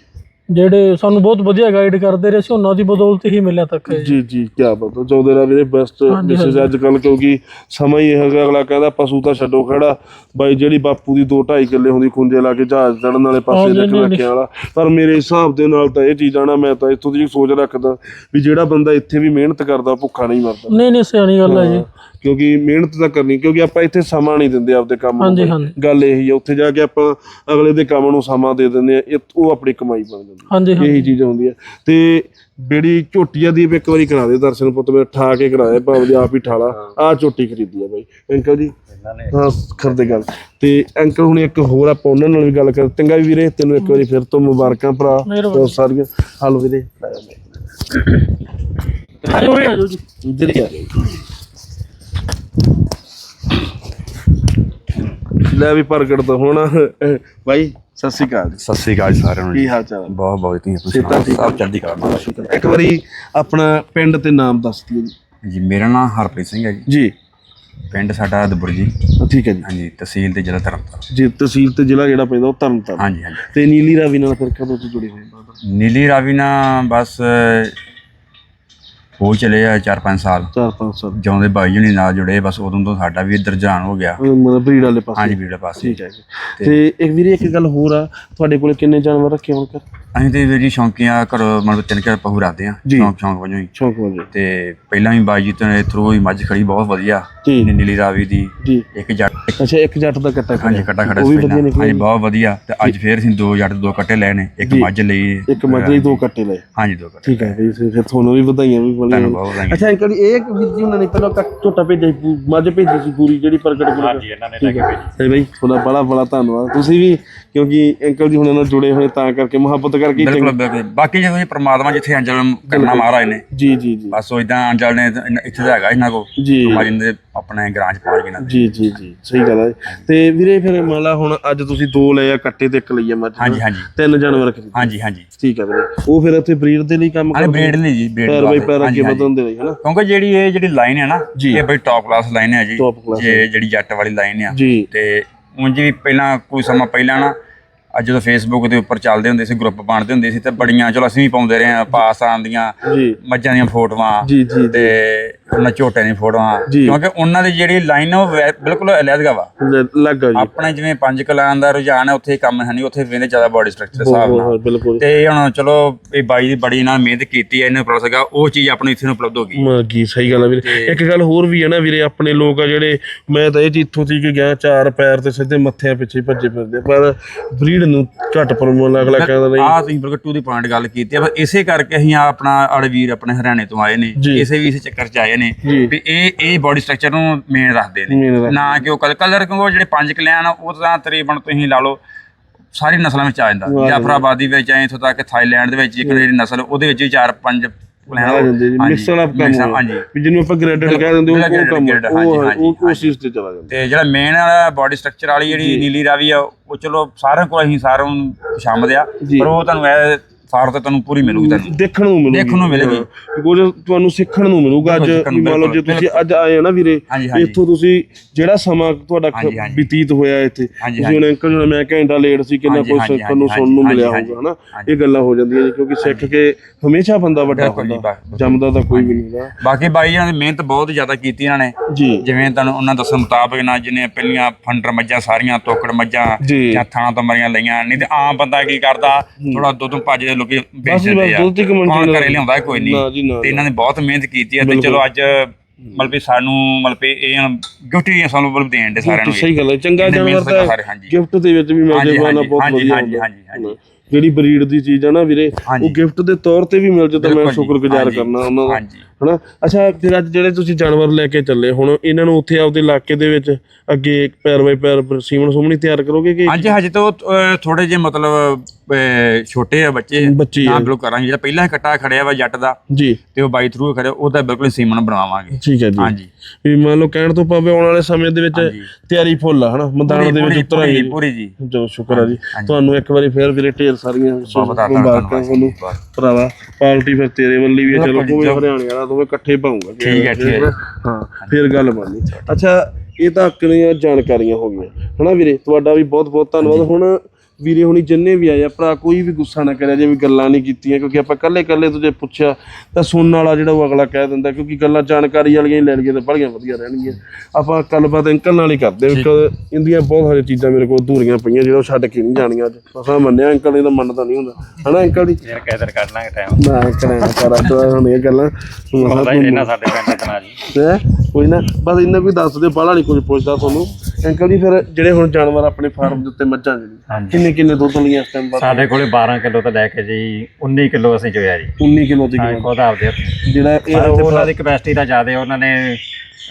ਜਿਹੜੇ ਸਾਨੂੰ ਬਹੁਤ ਵਧੀਆ ਗਾਈਡ ਕਰਦੇ ਰਹੇ ਸੀ ਉਹਨਾਂ ਦੀ ਬਦੌਲਤ ਹੀ ਮਿਲਿਆ ਤੱਕ ਹੈ ਜੀ। ਜੀ ਕੀ ਪਤਾ ਚਾਹੁੰਦੇ ਰਾ ਵੀਰੇ ਬੈਸਟ ਮੈਸੇਜ ਅੱਜ ਕੱਲ ਕਿਉਂਕਿ ਸਮਾਂ ਹੀ ਹੈਗਾ ਅਗਲਾ ਕਹਿੰਦਾ ਪਸ਼ੂ ਤਾਂ ਛੱਡੋ ਖੜਾ। ਬਾਈ ਜਿਹੜੀ ਬਾਪੂ ਦੀ 2 2.5 ਕਿੱਲੇ ਹੁੰਦੀ ਖੁੰਝੇ ਲਾ ਕੇ ਜਹਾਜ਼ ਚੜਨ ਵਾਲੇ ਪਾਸੇ ਨਹੀਂ, ਰੱਖਿਆ ਵਾਲਾ। ਪਰ ਮੇਰੇ ਹਿਸਾਬ ਦੇ ਨਾਲ ਤਾਂ ਇਹ ਚੀਜ਼ ਆਣਾ ਮੈਂ ਤਾਂ ਇੱਥੋਂ ਦੀ ਸੋਚ ਰੱਖਦਾ ਵੀ ਜਿਹੜਾ ਬੰਦਾ ਇੱਥੇ ਵੀ ਮਿਹਨਤ ਕਰਦਾ ਭੁੱਖਾ ਨਹੀਂ ਮਰਦਾ। ਨਹੀਂ ਨਹੀਂ ਸਿਆਣੀ ਗੱਲ ਹੈ ਜੀ। ਕਿਉਂਕਿ ਮਿਹਨਤ ਤਾਂ ਕਰਨੀ ਕਿਉਂਕਿ ਆਪਾਂ ਇੱਥੇ ਸਮਾਂ ਨਹੀਂ ਦਿੰਦੇ ਆਪਦੇ ਕੰਮ ਨੂੰ। ਹਾਂਜੀ। ਹਾਂਜੀ। ਗੱਲ ਇਹੀ ਆ ਉੱਥੇ ਜਾ ਕੇ ਆਪਾਂ ਅਗਲੇ ਦੇ ਕੰਮ ਨੂੰ ਸਮਾਂ ਦੇ ਦਿੰਦੇ ਆ ਇਹ- ਉਹ ਆਪਣੀ ਕਮਾਈ ਬਣ ਜਾਂਦੀ ਹਾਂਜੀ ਇਹੀ ਹਾਂਜੀ ਚੀਜ਼ ਹੁੰਦੀ ਹੈ ਤੇ ਬੇੜੀ ਝੋਟੀਆਂ ਦੀ ਵੀ ਇੱਕ ਵਾਰੀ ਕਰਾ ਦੇ ਦਰਸ਼ਨ ਪੁੱਤ ਮੇਰੇ ਠਾ ਕੇ ਕਰਾਇਆ ਭਾਵੇਂ ਦੀ ਆਪ ਹੀ ਠਾਲਾ। ਆਹ ਝੋਟੀ ਖਰੀਦੀ ਆ ਬਾਈ। ਅੰਕਲ ਜੀ। ਹਾਂ ਕਰਦੇ ਗੱਲ। ਤੇ ਅੰਕਲ ਹੁਣ ਇੱਕ ਹੋਰ ਆਪਾਂ ਉਹਨਾਂ ਨਾਲ ਵੀ ਗੱਲ ਕਰ ਚੰਗਾ ਵੀ ਵੀਰੇ ਤੈਨੂੰ ਇੱਕ ਵਾਰੀ ਫਿਰ ਤੋਂ ਮੁਬਾਰਕਾਂ ਭਰਾ। ਮਿਹਰਬਾਨੀ। ਬਹੁਤ ਸਾਰੀਆਂ। ਹਾਲ ਵੀਰੇ। ਆਜੋ ਜੀ। ਇੱਧਰ ਹੀ ਆ ਜਾਓ। ਲੈ ਵੀ ਪ੍ਰਗਟ ਤੋਂ ਹੁਣ। ਬਾਈ ਸਤਿ ਸ਼੍ਰੀ ਅਕਾਲ ਸਤਿ ਸ੍ਰੀ ਅਕਾਲ ਜੀ ਸਾਰਿਆਂ ਨੂੰ ਕੀ ਹਾਲ ਚਾਲ? ਹੈ ਬਹੁਤ ਬਹੁਤ ਤੁਸੀਂ ਸਿਹਤਾਂ ਠੀਕ ਸਭ ਚੜ੍ਹਦੀ ਕਲਾ ਨਾਲ। ਇੱਕ ਵਾਰੀ ਆਪਣਾ ਪਿੰਡ ਤੇ ਨਾਮ ਦੱਸ ਦਿਓ ਜੀ। ਮੇਰਾ ਨਾਮ ਹਰਪ੍ਰੀਤ ਸਿੰਘ ਹੈ ਜੀ। ਜੀ। ਪਿੰਡ ਸਾਡਾ ਦਬੁਰ ਜੀ। ਠੀਕ ਹੈ ਜੀ। ਹਾਂਜੀ ਤਹਿਸੀਲ ਤੇ ਜ਼ਿਲ੍ਹਾ ਤਰਨਤਾਰਨ। ਜੀ ਤਹਿਸੀਲ ਤੇ ਜ਼ਿਲ੍ਹਾ ਜਿਹੜਾ ਪੈਂਦਾ ਉਹ ਤਰਨਤਾਰਨ। ਹਾਂਜੀ ਹਾਂਜੀ। ਤੇ ਨੀਲੀ ਰਾਵੀ ਨਾਲ ਫਿਰ ਕਦੋਂ ਤੋਂ ਜੁੜੇ ਹੋਏ ਹੋ? ਨੀਲੀ ਰਾਵੀ ਨਾਲ ਬਸ ਹੋ ਚਲੇ ਆ 4-5 ਸਾਲ। ਚਾਰ ਪੰਜ ਸਾਲ ਜਿਉਂਦੇ ਬਾਈ ਜਣੀ ਨਾਲ ਜੁੜੇ ਬਸ ਉਦੋਂ ਤੋਂ ਸਾਡਾ ਵੀ ਇੱਧਰ ਜਾਣ ਹੋ ਗਿਆ। ਮਤਲਬ ਬਰੀਡ ਵਾਲੇ ਪਾਸੇ। ਹਾਂਜੀ ਵੀੜੇ ਪਾਸੇ। ਠੀਕ ਹੈ ਜੀ। ਤੇ ਇੱਕ ਵੀਰੇ ਇੱਕ ਗੱਲ ਹੋਰ ਆ। ਤੁਹਾਡੇ ਕੋਲ ਕਿੰਨੇ ਜਾਨਵਰ ਰੱਖੇ ਹੁਣ ਕਰ ਅਸੀਂ ਤੇ ਵੀਰ ਜੀ ਸ਼ੌਂਕੀਆਂ ਘਰ ਮਤਲਬ ਤਿੰਨ ਚਾਰ ਪਹੂ ਰੱਖਦੇ ਆ ਜੀ। ਸ਼ੌਂਕ ਸ਼ੌਂਕ ਵਜੋਂ ਹੀ। ਸ਼ੌਂਕ ਵਜੇ। ਤੇ ਪਹਿਲਾਂ ਵੀ ਬਾਈ ਜੀ ਤੋਂ ਥਰੂ ਹੀ ਮੱਝ ਖੜੀ ਬਹੁਤ ਵਧੀਆ ਜੀ। ਨੀਲੀ ਰਾਵੀ ਦੀ ਜੀ। ਇੱਕ ਜੱਟ ਅੱਛਾ ਇੱਕ ਜੱਟ ਦਾ ਕੱਟਾ ਹਾਂਜੀ। ਕੱਟਾ ਖੜਾ ਉਹ ਸੀ ਵਧੀਆ ਪਹਿਲਾਂ। ਹਾਂਜੀ ਜੀ। ਬਹੁਤ ਵਧੀਆ। ਤੇ ਅੱਜ ਫੇਰ ਅਸੀਂ ਦੋ ਜੱਟ ਦੋ ਕੱਟੇ ਲਏ ਨੇ ਇੱਕ ਜੀ। ਮੱਝ ਲਈ। ਇੱਕ ਮੱਝ ਲਈ ਦੋ ਕੱਟੇ ਲਏ। ਹਾਂਜੀ ਦੋ ਕੱਟੇ ਠੀਕ ਹੈ ਬਈ ਫਿਰ ਫਿਰ ਤੁਹਾਨੂੰ ਵੀ ਵਧਾਈਆਂ ਵੀ ਬੋਲੀਆਂ। ਤੁਹਾਨੂੰ ਬਹੁਤ ਵਧਾਈਆਂ। ਅੱਛਾ ਅੰਕਲ ਜੀ, ਇਹ ਵੀਰ ਜੀ ਉਹਨਾਂ ਨੇ ਪਹਿਲਾਂ ਕੱਟ ਝੋਟਾ ਭੇਜਿਆ ਸੀ, ਪੂ- ਮੱਝ ਭੇਜੀ ਸੀ ਪੂਰੀ ਜਿਹੜੀ ਪ੍ਰਗਟ ਗੁਰੂ ਹਾਂਜੀ ਇਹਨਾਂ ਨੇ ਲੈ ਕੇ ਭੇਜੀ। ਤੇ ਬਈ ਤੁਹਾਡਾ ਬੜਾ ਬੜਾ ਧੰਨਵਾਦ। ਤੁਸੀਂ ਵੀ ਕਿਉਂਕਿ ਅੰਕਲ ਜੀ ਹੁਣਾਂ ਨਾਲ ਜੁੜੇ ਹੋਏ ਤਾਂ ਕਰਕੇ ਮੁਹੱਬਤ ਕਰਕੇ ਹੀ ਬਿਲਕੁਲ ਚੰਗੇ- ਬਿਲਕੁਲ। ਬਾਕੀ ਜਦੋਂ ਇਹ ਪ੍ਰਮਾਤਮਾ ਜਿੱਥੇ ਅੰਜਲ ਕਰਨਾ ਮਹਾਰਾਜ ਨੇ ਜੀ ਜੀ ਜੀ। ਬਸ ਉਹ ਇਦਾਂ ਅੰਜਲ ਨੇ ਤਾਂ ਇਨ- ਇੱਥੇ ਤਾਂ ਹੈਗਾ ਇਹਨਾਂ ਕੋ ਜੀ। ਮਾਰੀ ਦੇ ਆਪਣੇ ਗ੍ਰਾਂਚ ਪਹੁੰਚ ਗਏ ਨਾ। ਜੀ ਜੀ ਜੀ। ਸਹੀ ਗੱਲ ਹੈ ਤੇ ਵੀਰੇ ਫਿਰ ਮੰਨ ਲਾ ਹੁਣ ਅੱਜ ਤੁਸੀਂ ਦੋ ਲਏ ਆ ਕੱਟੇ ਤੇ ਇੱਕ ਲਈ ਆ ਮੱਝ। ਹਾਂਜੀ ਹਾਂਜੀ। ਤਿੰਨ ਜਾਨਵਰ ਖਰੀਦੇ ਹਾਂਜੀ ਹਾਂਜੀ। ਠੀਕ ਹੈ ਵੀਰੇ। ਉਹ ਫਿਰ ਉੱਥੇ ਬਰੀਡ ਦੇ ਲਈ ਕੰਮ ਹਾਂ ਕਰਦੇ ਬ੍ਰੀਡ ਲਈ ਜੀ ਬ੍ਰੀਡ ਪੈਰ ਬਾਈ ਪੈਰ ਅੱਗੇ ਵਧਣ ਦੇ ਲਈ ਹਨਾ? ਕਿਉਂਕਿ ਜਿਹੜੀ ਇਹ ਜਿਹੜੀ ਲਾਈਨ ਹੈ ਨਾ ਜੀ। ਇਹ ਬਈ ਟੌਪ ਕਲਾਸ ਲਾਈਨ ਹੈ ਜੀ। Top class ਜੇ ਜਿਹੜੀ ਜੱਟ ਵਾਲੀ ਲਾਈਨ ਆ। ਜੀ। ਤੇ ਉਂਝ ਵੀ ਪਹਿਲਾਂ ਕੋਈ ਸਮਾਂ ਪਹਿਲਾਂ ਨਾ ਅੱਜ ਜਦੋਂ ਫੇਸਬੁੱਕ ਦੇ ਉੱਪਰ ਚੱਲਦੇ ਹੁੰਦੇ ਸੀ ਗਰੁੱਪ ਬਣਦੇ ਹੁੰਦੇ ਸੀ ਤੇ ਬੜੀਆਂ ਚਲੋ ਅਸੀਂ ਵੀ ਪਾਉਂਦੇ ਰਹੇ ਆ ਪਾਕਿਸਤਾਨ ਦੀਆਂ ਮੱਝਾਂ ਦੀਆਂ ਫੋਟੋਆਂ ਤੇ ਉਹਨਾਂ ਝੋਟਿਆਂ ਦੀਆਂ ਫੋਟੋਆਂ। ਕਿਉਂਕਿ ਉਹਨਾਂ ਦੀ ਜਿਹੜੀ ਲਾਈਨ ਉਹ ਬਿਲਕੁਲ ਅਲੱਗਾ ਵਾ। ਲ- ਲੱਗਾ ਜੀ। ਆਪਣੇ ਜਿਵੇਂ ਪੰਜ ਕਲਾਂ ਦਾ ਰੁਝਾਨ ਹੈ ਉੱਥੇ ਕੰਮ ਹੈ ਨਹੀਂ ਉੱਥੇ ਵੇਂਦੇ ਜ਼ਿਆਦਾ ਬਾਡੀ ਸਟਰਕਚਰ ਹਿਸਾਬ ਨਾਲ। ਤੇ ਹੁਣ ਚਲੋ ਇਹ ਬਾਈ ਦੀ ਬੜੀ ਨਾਲ ਮਿਹਨਤ ਕੀਤੀ ਹੈ ਇਹਨੇ ਉਪਲਬਧ ਸੀਗਾ ਉਹ ਚੀਜ਼ ਆਪਣੀ ਇੱਥੇ ਨੂੰ ਉਪਲਬਧ ਹੋ ਗਈ। ਮਰ ਗਈ ਸਹੀ ਗੱਲ ਆ ਵੀਰੇ। ਇੱਕ ਗੱਲ ਹੋਰ ਵੀ ਹੈ ਨਾ ਵੀਰੇ ਆਪਣੇ ਲੋਕ ਆ ਜਿਹੜੇ ਮੈਂ ਤਾਂ ਇਹ ਚੀਜ਼ ਇੱਥੋਂ ਸੀ ਕਿ ਗਿਆ ਚਾਰ ਪੈਰ ਤੇ ਸਿੱਧੇ ਮੱਥਿਆਂ ਪਿੱਛੇ ਹੀ ਭੱਜੇ ਫਿਰਦੇ ਪਰ ਬਰੀਡ ਨੂੰ ਘੱਟ ਪਰਮੋਲ ਅਗਲਾ ਕਹਿੰਦਾ ਨਹੀਂ। ਆਹ ਤੁਸੀਂ ਬਿਲਕੁਲ ਟੂ ਦੀ ਪੁਆਇੰਟ ਗੱਲ ਕੀਤੀ ਹੈ ਪਰ ਇਸੇ ਕਰਕੇ ਅਸੀਂ ਆਹ ਆਪਣਾ ਅੜਵੀਰ ਆਪਣੇ ਹਰਿਆਣੇ ਤੋਂ ਆਏ ਨੇ ਜੀ। ਇਸੇ ਵੀ ਇਸੇ ਚੱਕਰ ਚ ਆਏ ਨੇ ਜੀ। ਵੀ ਇਹ ਇਹ ਬਾਡੀ ਸਟਰਕਚਰ ਨੂੰ ਮੇਨ ਰੱਖਦੇ Main ਨੇ ਰੱਖਦੇ ਨਾ ਕਿ ਉਹ ਕਲਰ ਕਲਰ ਕਿਉਂਕਿ ਉਹ ਜਿਹੜੇ ਪੰਜ ਕਲਿਆਣ ਆ ਉਹ ਤਾਂ ਤਕਰੀਬਨ ਤੁਸੀਂ ਲਾ ਲਓ ਸਾਰੀ ਨਸਲਾਂ ਵਿੱਚ ਆ ਜਾਂਦਾ। ਜਾਫਰਾਬਾਦੀ ਵਿੱਚ ਆਏ ਇੱਥੋਂ ਤੱਕ ਥਾਈਲੈਂਡ ਦੇ ਵਿੱਚ ਇੱਕ ਜਿਹੜੀ ਨਸਲ ਉਹਦੇ ਵਿੱਚ ਵੀ ਚਾਰ ਪੰਜ ਜਾਂਦੇ ਜੀ ਮਿਕਸ ਵਾਲਾ ਕੰਮ। ਹਾਂਜੀ। ਜਿਹਨੂੰ ਆਪਾਂ ਗ੍ਰੈਡਡ ਕਹਿ ਦਿੰਦੇ ਉਹ ਉਹ Graded, ਕੰਮ graded, ਉਹ ਹਾਂਜੀ, ਹਾਂਜੀ, ਉਹ ਉਸ ਚੀਜ਼ ਤੇ ਚਲਾ ਜਾਂਦਾ। ਤੇ ਜਿਹੜਾ ਮੇਨ ਵਾਲਾ ਬਾਡੀ ਸਟਰਕਚਰ ਵਾਲੀ ਜਿਹੜੀ ਨੀਲੀ ਰਾਵੀ ਆ ਉਹ ਚਲੋ ਸਾਰਿਆਂ ਕੋਲ ਅਸੀਂ ਸਾਰਿਆਂ ਨੂੰ ਸ਼ਾਮਦ ਆ। ਪਰ ਉਹ ਤੁਹਾਨੂੰ ਫਾਰ ਤੇ ਤੁਹਾਨੂੰ ਪੂਰੀ ਮਿਲੂਗੀ ਤੁਹਾਨੂੰ ਦੇਖਣ ਨੂੰ ਮਿਲੂਗੀ ਦੇਖਣ ਨੂੰ ਮਿਲੇਗੀ। ਹਾਂ। ਕੁਝ ਤੁਹਾਨੂੰ ਸਿੱਖਣ ਨੂੰ ਮਿਲੂਗਾ ਅੱਜ ਮੰਨ ਲਓ ਜੇ ਤੁਸੀਂ ਅੱਜ ਆਏ ਹੋ ਨਾ ਵੀਰੇ। ਇੱਥੋਂ ਤੁਸੀਂ ਜਿਹੜਾ ਸਮਾਂ ਤੁਹਾਡਾ। ਬਤੀਤ ਹੋਇਆ ਇੱਥੇ ਤੁਸੀਂ ਹੁਣ ਅੰਕਲ ਜੀ ਮੈਂ ਘੰਟਾ ਲੇਟ ਸੀ ਕਿੰਨਾ ਕੁਝ ਸਿੱਖਣ ਨੂੰ ਸੁਣਨ ਨੂੰ ਮਿਲਿਆ ਹੋਊਗਾ ਹਨਾ। ਇਹ ਗੱਲਾਂ ਹੋ ਜਾਂਦੀਆਂ ਜੀ ਕਿਉਂਕਿ ਸਿੱਖ ਕੇ ਹਮੇਸ਼ਾ ਬੰਦਾ ਵੱਡਾ ਹੁੰਦਾ। ਜੰਮਦਾ ਤਾਂ ਕੋਈ ਵੀ ਨਹੀਂ ਹੁੰਦਾ ਬਾਕੀ ਬਾਈ ਜਣਾਂ ਦੀ ਮਿਹਨਤ ਬਹੁਤ ਜ਼ਿਆਦਾ ਕੀਤੀ ਇਹਨਾਂ ਨੇ ਜਿਵੇਂ ਤੁਹਾਨੂੰ ਉਹਨਾਂ ਦੱਸਣ ਮੁਤਾਬਕ ਨਾ ਜਿਹਨੇ ਪਹਿਲੀਆਂ ਫੰਡਰ ਮੱਝਾਂ ਸਾਰੀਆਂ ਤੋਕੜ ਮੱਝਾਂ ਜੀ। ਥਾਣਾ ਤੋਂ ਮਰੀਆਂ ਲਈਆਂ ਨਹੀਂ ਤੇ ਆਮ ਬੰਦਾ ਕੀ ਕਰਦਾ ਥੋੜਾ ਦੁੱਧ ਭੱਜ ਦੇ ਲੋਕੀ ਵੇਚ ਬਸ ਜੀ, ਦਿੰਦੇ ਆ ਦੁੱਧ ਕਮੰਡੀ ਕੌਣ ਘਰੇ ਲਿਆਉਂਦਾ ਕੋਈ ਨਹੀਂ ਨਾ ਜੀ, ਨਾ, ਤੇ ਇਹਨਾਂ ਨੇ ਬਹੁਤ ਮਿਹਨਤ ਕੀਤੀ ਹੈ ਤੇ ਬਿਲਕੁਲ। ਚਲੋ ਅੱਜ ਮਤਲਬ ਵੀ ਸਾਨੂੰ ਮਤਲਬ ਵੀ ਇਹ ਗਿਫਟ ਹੀ ਸਾਨੂੰ ਮਤਲਬ ਦੇਣ ਦੇ ਸਾਰਿਆਂ ਨੂੰ। ਸਹੀ ਗੱਲ ਹੈ ਚੰਗਾ ਇਹਨੇ ਜਾਨਵਰ ਮਿਹਨਤ ਤਾਂ ਸਾਰੇ, ਹਾਂਜੀ। ਗਿਫਟ ਦੇ ਵਿੱਚ ਵੀ ਮਿਲ ਹਾਂਜੀ, ਜਾਏਗਾ ਨਾ ਹਾਂਜੀ, ਬਹੁਤ ਹਾਂਜੀ, ਵਧੀਆ ਹਾਂਜੀ, ਹੁੰਦਾ। ਹਾਂਜੀ, ਹਾਂਜੀ। ਜਿਹੜੀ ਬਰੀਡ ਦੀ ਚੀਜ਼ ਹੈ ਨਾ ਵੀਰੇ ਹਾਂਜੀ। ਉਹ ਗਿਫਟ ਦੇ ਤੌਰ ਤੇ ਵੀ ਮਿਲ ਜੇ ਤਾਂ ਮੈਂ ਬਿਲਕੁਲ ਜੀ, ਸ਼ੁਕਰਗੁਜ਼ਾਰ ਹਾਂਜੀ, ਕਰਨਾ ਉਹਨਾਂ ਦਾ ਹਾਂਜੀ। ਹਨਾ? ਅੱਛਾ ਫਿਰ ਅੱਜ ਜਿਹੜੇ ਤੁਸੀਂ ਜਾਨਵਰ ਲੈ ਕੇ ਚੱਲੇ ਹੁਣ ਇਹਨਾਂ ਨੂੰ ਉੱਥੇ ਆਪਦੇ ਇਲਾਕੇ ਦੇ ਵਿੱਚ ਅੱਗੇ ਪੈਰ ਬਾਈ ਪੈਰ ਸੀਮਨ ਸੁਮਣੀ ਤਿਆਰ ਕਰੋਗੇ ਕਿ ਹਾਂਜੀ ਹਜੇ ਤਾਂ ਥੋੜੇ ਜਿਹੇ ਮਤਲਬ ਛੋਟੇ ਆ ਬੱਚੇ। ਨਾ ਬਿਲਕੁਲ ਕਰਾਂਗੇ। ਜਿਹੜਾ ਪਹਿਲਾਂ ਇਕੱਠਾ ਖੜਿਆ ਵਾ ਜੱਟ ਦਾ ਜੀ। ਤੇ ਉਹ ਬਾਈ ਥਰੂ ਖੜਿਆ ਉਹਦਾ ਬਿਲਕੁਲ ਸੀਮਨ ਬਣਾਵਾਂਗੇ। ਠੀਕ ਹੈ ਜੀ। ਹਾਂਜੀ। ਵੀ ਮੰਨ ਲਓ ਕਹਿਣ ਤੋਂ ਭਾਵੇਂ ਆਉਣ ਵਾਲੇ ਸਮੇਂ ਦੇ ਵਿੱਚ। ਤਿਆਰੀ ਫੁੱਲ ਆ ਹਨਾ? ਮੈਦਾਨ ਦੇ ਵਿੱਚ ਉਤਰਾਂਗੇ ਪੂਰੀ ਜੀ। ਜੀ। ਜੋ ਸ਼ੁਕਰ ਆ ਜੀ। ਤੁਹਾਨੂੰ ਇੱਕ ਵਾਰੀ ਫੇਰ ਵੀਰੇ ਢੇਰ ਸਾਰੀਆਂ ਮੁਬਾਰਕਾਂ ਤੁਹਾਨੂੰ। ਭਰਾਵਾ। ਪਾਰਟੀ ਫਿਰ ਤੇਰੇ ਵੱਲੀ ਵੀ ਚਲੋ ਜੀ, ਕੋਈ ਜੋ- ਹਰਿਆਣੇ ਵਾਲਾ ਦੋਵੇਂ ਇਕੱਠੇ ਪਾਉਂਗਾ ਠੀਕ ਹੈ, ਠੀਕ ਹੈ। ਹਾਂ ਫਿਰ ਗੱਲ ਬਣਨੀ। ਅੱਛਾ ਇਹ ਤਾਂ ਕਿੰਨੀਆਂ ਜਾਣਕਾਰੀਆਂ ਹੋ ਗਈਆਂ। ਹਨਾ ਵੀਰੇ? ਤੁਹਾਡਾ ਵੀ ਬਹੁਤ ਬਹੁਤ ਧੰਨਵਾਦ ਹੁਣ ਵੀਰੇ ਹੁਣੀ ਜਿੰਨੇ ਵੀ ਆਏ ਆ ਭਰਾ ਕੋਈ ਵੀ ਗੁੱਸਾ ਨਾ ਕਰਿਆ ਜੇ ਵੀ ਗੱਲਾਂ ਨਹੀਂ ਕੀਤੀਆਂ ਕਿਉਂਕਿ ਆਪਾਂ ਕੱਲੇ ਕੱਲੇ ਤੁਝੇ ਪੁੱਛਿਆ ਤਾਂ ਸੁਣਨ ਵਾਲਾ ਜਿਹੜਾ ਉਹ ਅਗਲਾ ਕਹਿ ਦਿੰਦਾ ਕਿਉਂਕਿ ਗੱਲਾਂ ਜਾਣਕਾਰੀ ਵਾਲੀਆਂ ਹੀ ਲੈ ਲਈਏ ਤਾਂ ਬੜੀਆਂ ਵਧੀਆ ਰਹਿਣਗੀਆਂ। ਆਪਾਂ ਗੱਲਬਾਤ ਅੰਕਲ ਨਾਲ ਹੀ ਕਰਦੇ ਹਾਂ ਇੱਕ ਇੰਦੀਆਂ ਬਹੁਤ ਸਾਰੀਆਂ ਚੀਜ਼ਾਂ ਮੇਰੇ ਕੋਲ ਅਧੂਰੀਆਂ ਪਈਆਂ ਜਿਹੜਾ ਉਹ ਛੱਡ ਕੇ ਨਹੀਂ ਜਾਣੀਆਂ ਅੱਜ। ਮਸਾਂ ਮੰਨਿਆ ਅੰਕਲ ਇਹਦਾ ਮੰਨਦਾ ਨਹੀਂ ਹੁੰਦਾ। ਹਨਾ ਅੰਕਲ ਜੀ? ਯਾਰ ਕੈਦਰ ਕੱਢ ਲਾਂਗੇ ਟਾਈਮ ਨਾ ਐਂ ਕਰ ਅੱਜ ਹੁਣ ਇਹ ਗੱਲਾਂ ਮਸਾਂ ਇਹਨਾਂ ਸਾਡੇ ਪਿੰਡ ਦਾ ਨਾ ਜੀ। ਹੈਂ? ਕੋਈ ਨਾ ਬਸ ਇੰਨਾ ਕੋਈ ਦੱਸ ਦਿਓ ਬਾਹਲਾ ਨਹੀਂ ਕੁਝ ਪੁੱਛਦਾ ਤੁਹਾਨੂੰ। ਅੰਕਲ ਜੀ ਫਿਰ ਜਿਹੜੇ ਹੁਣ ਜਾਨਵਰ ਆਪਣੇ ਫਾਰਮ ਦੇ ਉੱਤੇ ਮੱਝਾਂ ਜਿਹੜੀ ਹਾਂਜੀ। ਕਿੰਨੇ ਕਿੰਨੇ ਦੁੱਧ ਵਾਲੀਆਂ ਇਸ ਟਾਈਮ ਬਾਅਦ ਸਾਡੇ ਕੋਲੇ 12 ਕਿਲੋ ਤੋਂ ਲੈ ਕੇ ਜੀ 19 ਕਿਲੋ ਅਸੀਂ ਚੋਇਆ ਜੀ। 19 ਕਿਲੋ ਦੀ ਹਾਂ ਖੁਦ ਆਪਦੇ ਹੱਥੀਂ। ਜਿਹੜਾ ਇਹ ਪਰ ਉਹ- ਉਹਨਾਂ ਦੀ ਕਪੈਸਿਟੀ ਤਾਂ ਜ਼ਿਆਦਾ ਉਹਨਾਂ ਨੇ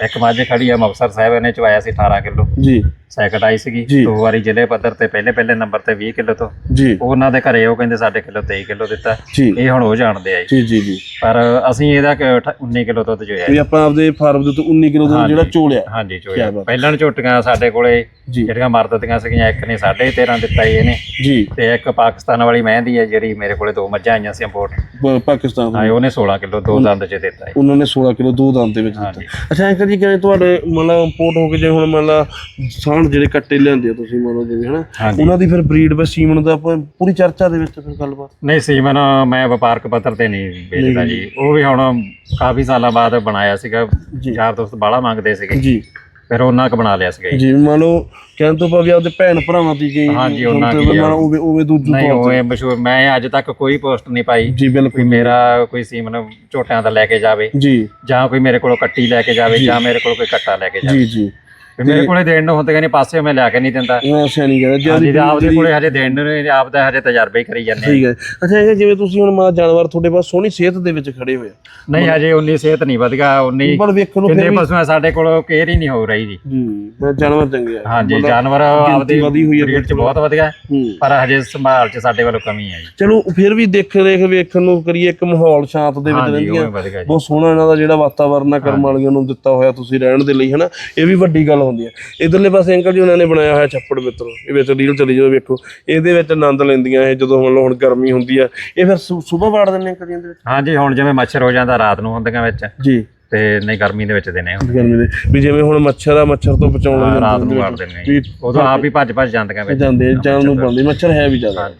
ਇੱਕ ਮੱਝ ਖੜੀ ਆ ਮੁਕਤਸਰ ਸਾਹਿਬ ਇਹਨੇ ਚਵਾਇਆ ਸੀ 18 ਕਿਲੋ। ਜੀ। ਸੈਕਿੰਡ ਆਈ ਸੀਗੀ ਜੀ। ਦੋ ਵਾਰੀ ਜ਼ਿਲ੍ਹੇ ਪੱਧਰ ਤੇ ਪਹਿਲੇ ਪਹਿਲੇ ਨੰਬਰ ਤੇ 20 ਕਿਲੋ ਤੋਂ। ਜੀ। ਉਹਨਾਂ ਦੇ ਘਰੇ ਉਹ ਕਹਿੰਦੇ ਸਾਡੇ ਕਿਲੋ 23 ਕਿਲੋ ਦਿੱਤਾ। ਜੀ। ਇਹ ਹੁਣ ਉਹ ਜਾਣਦੇ ਆ ਜੀ। ਜੀ ਜੀ ਜੀ। ਪਰ ਅਸੀਂ ਇਹਦਾ ਕਿ ਅਠ- 19 ਕਿਲੋ ਦੁੱਧ ਚੋਇਆ ਵੀ ਆਪਾਂ ਆਪਦੇ ਫਾਰਮ ਦੇ ਉੱਤੇ 19 ਕਿਲੋ ਦੁੱਧ ਜਿਹੜਾ ਚੋਲਿਆ। ਹਾਂਜੀ ਕਿਆ ਚੋਇਆ ਬਾਤ। ਪਹਿਲਾਂ ਝੋਟੀਆਂ ਸਾਡੇ ਕੋਲੇ ਜੀ। ਜਿਹੜੀਆਂ ਮਰਦ ਦੀਆਂ ਸੀਗੀਆਂ ਇੱਕ ਨੇ 13.5 ਦਿੱਤਾ ਜੀ ਇਹਨੇ। ਜੀ। ਤੇ ਇੱਕ ਪਾਕਿਸਤਾਨ ਵਾਲੀ ਮਹਿੰਦੀ ਹੈ ਜਿਹੜੀ ਮੇਰੇ ਕੋਲੇ ਦੋ ਮੱਝਾਂ ਆਈਆਂ ਸੀ ਇੰਪੋਰਟ ਪ- ਪਾਕਿਸਤਾਨ ਹਾਂ ਤੋਂ ਉਹਨੇ 16 ਕਿਲੋ ਦੋ ਦੰਦ ਚ ਦਿੱਤਾ ਜੀ। ਉਹਨਾਂ ਨੇ 16 ਕਿਲੋ ਦੋ ਦੰਦ ਦੇ ਵਿੱਚ ਦਿੱਤਾ। ਹਾਂਜੀ। ਅੱਛਾ ਅੰਕਲ ਜੀ ਕਿਵੇਂ ਤੁਹਾਡੇ ਮਤਲਬ ਇੰਪੋਰਟ ਹੋ ਕੇ ਜੇ ਹੁਣ ਮਤਲਬ ਸਾਣ ਜਿਹੜੇ ਕੱਟੇ ਲਿਆਂਦੇ ਆ ਤੁਸੀਂ ਮਤਲਬ ਜਿਵੇਂ ਹਨਾ? ਹਾਂਜੀ। ਉਹਨਾਂ ਦੀ ਫਿਰ ਬਰੀਡ ਵਸੀਮਣ ਦਾ ਆਪਾਂ ਪੂਰੀ ਚਰਚਾ ਦੇ ਵਿੱਚ ਫਿਰ ਗੱਲਬਾਤ। ਨਹੀਂ ਸੀਮਨ ਮੈਂ ਵਪਾਰਕ ਪੱਧਰ ਤੇ ਨਹੀਂ ਵੇਚਦਾ ਜੀ। ਉਹ ਵੀ ਹੁਣ ਕਾਫੀ ਸਾਲਾਂ ਬਾਅਦ ਬਣਾਇਆ ਸੀਗਾ। ਜੀ। ਯਾਰ ਦੋਸਤ ਬਾਹਲਾ ਮੰਗਦੇ ਸੀਗੇ। ਜੀ। ਫਿਰ ਉਹਨਾਂ ਕ ਬਣਾ ਲਿਆ ਸੀਗਾ ਜੀ। ਜੀ ਮੰਨ ਲਓ ਕਹਿਣ ਤੋਂ ਭਾਵੇਂ ਆਪਦੇ ਭੈਣ ਭਰਾਵਾਂ ਦੀ ਗਈ ਹਾਂਜੀ, ਉਹਨਾਂ ਦੀ ਆ। ਮੰਨ ਉਵੇਂ ਉਵੇਂ ਦੂਜੂ ਨਹੀਂ ਤੌਰ ਉਹ ਇਹ ਮਸ਼ਹੂਰ ਮੈਂ ਅੱਜ ਤੱਕ ਕੋਈ ਪੋਸਟ ਨਹੀਂ ਪਾਈ ਤੇ। ਜੀ ਕੋਈ ਬਿਲਕੁਲ ਮੇਰਾ ਕੋਈ ਸੀਮਨ ਝੋਟਿਆਂ ਦਾ ਲੈ ਕੇ ਜਾਵੇ ਜੀ। ਜਾਂ ਕੋਈ ਮੇਰੇ ਕੋਲੋਂ ਕੱਟੀ ਲੈ ਕੇ ਜਾਵੇ ਜਾਂ। ਮੇਰੇ ਕੋਲ ਕੋਈ ਕੱਟਾ ਲੈ ਕੇ ਜਾਵੇ। ਜੀ ਜੀ। ਵੀ ਮੇਰੇ ਕੋਲੇ ਦੇਣ ਨੂੰ ਹੁੰਦੇ ਨਹੀਂ ਪਾਸੇ ਮੈਂ ਲਿਆ ਕੇ ਨਹੀਂ ਦਿੰਦਾ। ਉਹ ਸਿਆਣੀ ਗੱਲ ਹੈ ਹਾਂਜੀ ਤੇ ਆਪਦੇ ਕੋਲੇ ਹਜੇ ਦੇਣ ਨੂੰ ਨਹੀਂ, ਆਪ ਦਾ ਹਜੇ ਤਜਰਬੇ ਹੀ ਕਰੀ ਜਾਂਦੇ ਆ। ਠੀਕ ਹੈ ਅੱਛਾ ਇਹ ਜਿਵੇਂ ਤੁਸੀਂ ਹੁਣ ਮਾ ਜਾਨਵਰ ਤੁਹਾਡੇ ਪਾਸ ਸੋਹਣੀ ਸਿਹਤ ਦੇ ਵਿੱਚ ਖੜੇ ਹੋਏ ਆ। ਨਹੀਂ ਹਜੇ ਉਨੀ ਸਿਹਤ ਨਹੀਂ ਵਧੀਆ ਉਨੀ ਪਰ ਵੇਖਣ ਨੂੰ ਕਿੰਨੇ ਫਿਰ ਵੀ ਪਸ਼ੂਆਂ ਸਾਡੇ ਕੋਲ ਕੇਅਰ ਹੀ ਨਹੀਂ ਹੋ ਰਹੀ ਜੀ। ਜੀ ਮੈਂ ਜਾਨਵਰ ਚੰਗੇ ਆ। ਹਾਂਜੀ ਜਾਨਵਰ ਆਪਦੀ ਵਧੀ ਹੋਈ ਹੈ ਚ ਬਹੁਤ ਵਧੀਆ ਹੈ, ਪਰ ਹਜੇ ਸੰਭਾਲ ਚ ਸਾਡੇ ਵੱਲੋਂ ਕਮੀ ਹੈ ਜੀ। ਚਲੋ ਫਿਰ ਵੀ ਦੇਖ ਰੇਖ ਵੇਖਣ ਨੂੰ ਕਰੀਏ ਇੱਕ ਮਾਹੌਲ ਸ਼ਾਂਤ ਦੇ ਵਿੱਚ ਹਾਂਜੀ ਉਹ ਰਹਿੰਦੀਆਂ ਜੀ। ਬਹੁਤ ਸੋਹਣਾ ਇਹਨਾਂ ਦਾ ਜਿਹੜਾ ਵਾਤਾਵਰਨ ਆ ਕਰਮ ਵਾਲੀਆਂ ਨੂੰ ਦਿੱਤਾ ਹੋਇਆ ਤੁਸੀਂ ਰਹਿਣ ਦੇ ਲਈ ਹਨਾ? ਇਹ ਵੀ ਵੱਡੀ ਗੱਲ ਹੁੰਦੀ ਹੈ। ਇਧਰਲੇ ਪਾਸੇ ਅੰਕਲ ਜੀ ਉਹਨਾਂ ਨੇ ਬਣਾਇਆ ਹੋਇਆ ਛੱਪੜ ਮਿੱਤਰੋ। ਇਹ ਵਿੱਚ ਰੀਲ ਚਲੀ ਜਾਓ ਵੇਖੋ। ਇਹਦੇ ਵਿੱਚ ਆਨੰਦ ਲੈਂਦੀਆਂ ਇਹ ਜਦੋਂ ਹੁਣ ਹੁਣ ਗਰਮੀ ਹੁੰਦੀ ਆ। ਇਹ ਫਿਰ ਸਵੇਰ ਵਾੜ ਦਿੰਦੇ ਅੰਕਲ ਜੀ ਇਹਦੇ ਵਿੱਚ? ਹਾਂਜੀ ਹੁਣ ਜਿਵੇਂ ਮੱਛਰ ਹੋ ਜਾਂਦਾ ਰਾਤ ਨੂੰ ਹੁੰਦੀਆਂ ਵਿੱਚ ਜੀ। ਤੇ ਨਹੀਂ ਗਰਮੀ ਦੇ ਵਿੱਚ ਦਿਨੇ ਹੁੰਦੇ। ਗਰਮੀ ਦੇ ਵੀ ਜਿਵੇਂ ਹੁਣ ਮੱਛਰ ਆ ਮੱਛਰ ਤੋਂ ਬਚਾਉਣ ਲਈ ਰਾਤ ਨੂੰ ਵੜ ਦਿੰਦੇ ਉਦੋਂ ਆਪ ਹੀ ਭੱਜ ਭੱਜ ਜਾਂਦੀਆਂ ਵਿੱਚ। ਜਾਂਦੇ ਜਾਨ ਨੂੰ ਪਾਉਂਦੇ ਮੱਛਰ ਹੈ ਵੀ ਜ਼ਿਆਦਾ।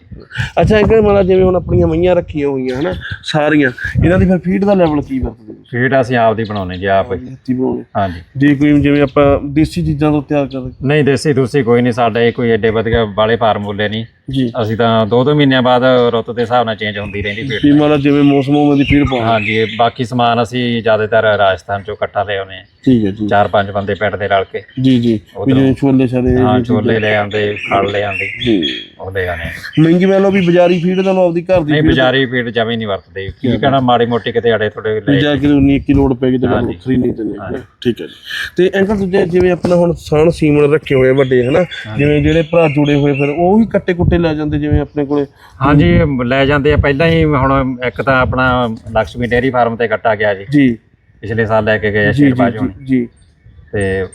ਅੱਛਾ ਅੰਕਲ ਮਾਲਾ ਜਿਵੇਂ ਹੁਣ ਆਪਣੀਆਂ ਮਈਆਂ ਰੱਖੀਆਂ ਹੋਈਆਂ ਹਨਾ ਸਾਰੀਆਂ ਇਹਨਾਂ ਦੀ ਫਿਰ ਫੀਡ ਦਾ ਲੈਵਲ ਕੀ ਵਰਤਦੇ ਹੋ? ਫੀਡ ਅਸੀਂ ਆਪ ਦੀ ਬਣਾਉਨੇ ਜੀ ਆਪ ਹੀ। ਹੱਥੀਂ ਬਣਾਉਣੇ ਹਾਂਜੀ। ਜੇ ਕੋਈ ਜਿਵੇਂ ਆਪਾਂ ਦੇਸੀ ਚੀਜ਼ਾਂ ਤੋਂ ਤਿਆਰ ਕਰਦੇ ਨਹੀਂ ਦੇਸੀ ਦੂਸੀ ਕੋਈ ਨਹੀਂ ਸਾਡੇ ਕੋਈ ਏਡੇ ਵਧੀਆ ਬਾਲੇ ਫਾਰਮੂਲੇ ਨਹੀਂ। ਜੀ। ਅਸੀਂ ਤਾਂ ਦੋ ਦੋ ਮਹੀਨਿਆਂ ਬਾਅਦ ਰੁੱਤ ਦੇ ਹਿਸਾਬ ਨਾਲ ਚੇਂਜ ਹੁੰਦੀ ਰਹਿੰਦੀ ਫੀਡ ਵੀ ਮਾਲਾ ਜਿਵੇਂ ਮੌਸਮ ਉਵੇਂ ਦੀ ਫੀਡ ਪਾਉਣਾ ਹਾਂਜੀ ਇਹ ਬਾਕੀ ਸਮਾਨ ਅਸੀਂ ਜ਼ਿਆਦਾਤਰ ਰਾਜਸਥਾਨ ਚੋਂ ਇਕੱਠਾ ਲੈ ਆਉਨੇ ਆ ਠੀਕ ਹੈ ਜੀ ਚਾਰ ਪੰਜ ਬੰਦੇ ਪਿੰਡ ਦੇ ਰਲ ਕੇ। ਜੀ ਜੀ। ਵੀ ਜਿਵੇਂ ਛੋਲੇ ਛਾਲੇ ਹਾਂ ਛੋਲੇ ਲੈ ਆਉਂਦੇ ਖਲ ਲੈ ਆਉਂਦੇ। ਜੀ। ਉਹ ਲੈ ਆਨੇ ਮਹਿੰਗੀ ਵਾਲੋ ਵੀ ਬਾਜ਼ਾਰੀ ਫੀਡ ਨਾਲੋਂ ਆਪਦੀ ਘਰ ਦੀ ਨਹੀਂ ਬਾਜ਼ਾਰੀ ਫੀਡ ਜਮੇ ਨਹੀਂ ਵਰਤਦੇ। ਕੀ ਕਹਿਣਾ ਮਾੜੀ ਮੋਟੀ ਕਿਤੇ ਅੜੇ ਥੋੜੇ ਲੈ ਜਾ ਕੇ ਉਨੀ ਇੱਕ ਹੀ ਲੋੜ ਪੈ ਗਈ ਤੇ ਵੱਖਰੀ ਨਹੀਂ ਦਿੰਦੇ। ਠੀਕ ਹੈ ਜੀ। ਤੇ ਅੰਕਲ ਦੂਜੇ ਜਿਵੇਂ ਆਪਣਾ ਹੁਣ ਸਾਣ ਸੀਮਨ ਰੱਖੇ ਹੋਏ ਵੱਡੇ ਹਨਾ? ਜਿਵੇਂ ਜਿਹੜੇ ਭਰਾ ਜੁੜੇ ਹੋਏ ਫਿਰ ਉਹ ਵੀ ਕੱਟੇ ਕੁੱਟੇ ਲੈ ਜਾਂਦੇ ਜਿਵੇਂ ਆਪਣੇ ਕੋਲੇ? ਹਾਂਜੀ ਲੈ ਜਾਂਦੇ ਆ। ਪਹਿਲਾਂ ਹੀ ਹੁਣ ਇੱਕ ਤਾਂ ਆਪਣਾ ਲక్ష్ਮੀ ਡੇਅਰੀ ਫਾਰਮ ਤੇ ਕੱਟਾ ਗਿਆ ਜੀ। ਜੀ। ਪਿਛਲੇ ਸਾਲ ਲੈ ਕੇ ਗਏ ਆ ਜੀ ਸ਼ੇਰਬਾਜ ਜੀ ਹੋਣੀ ਜੀ ਤੇ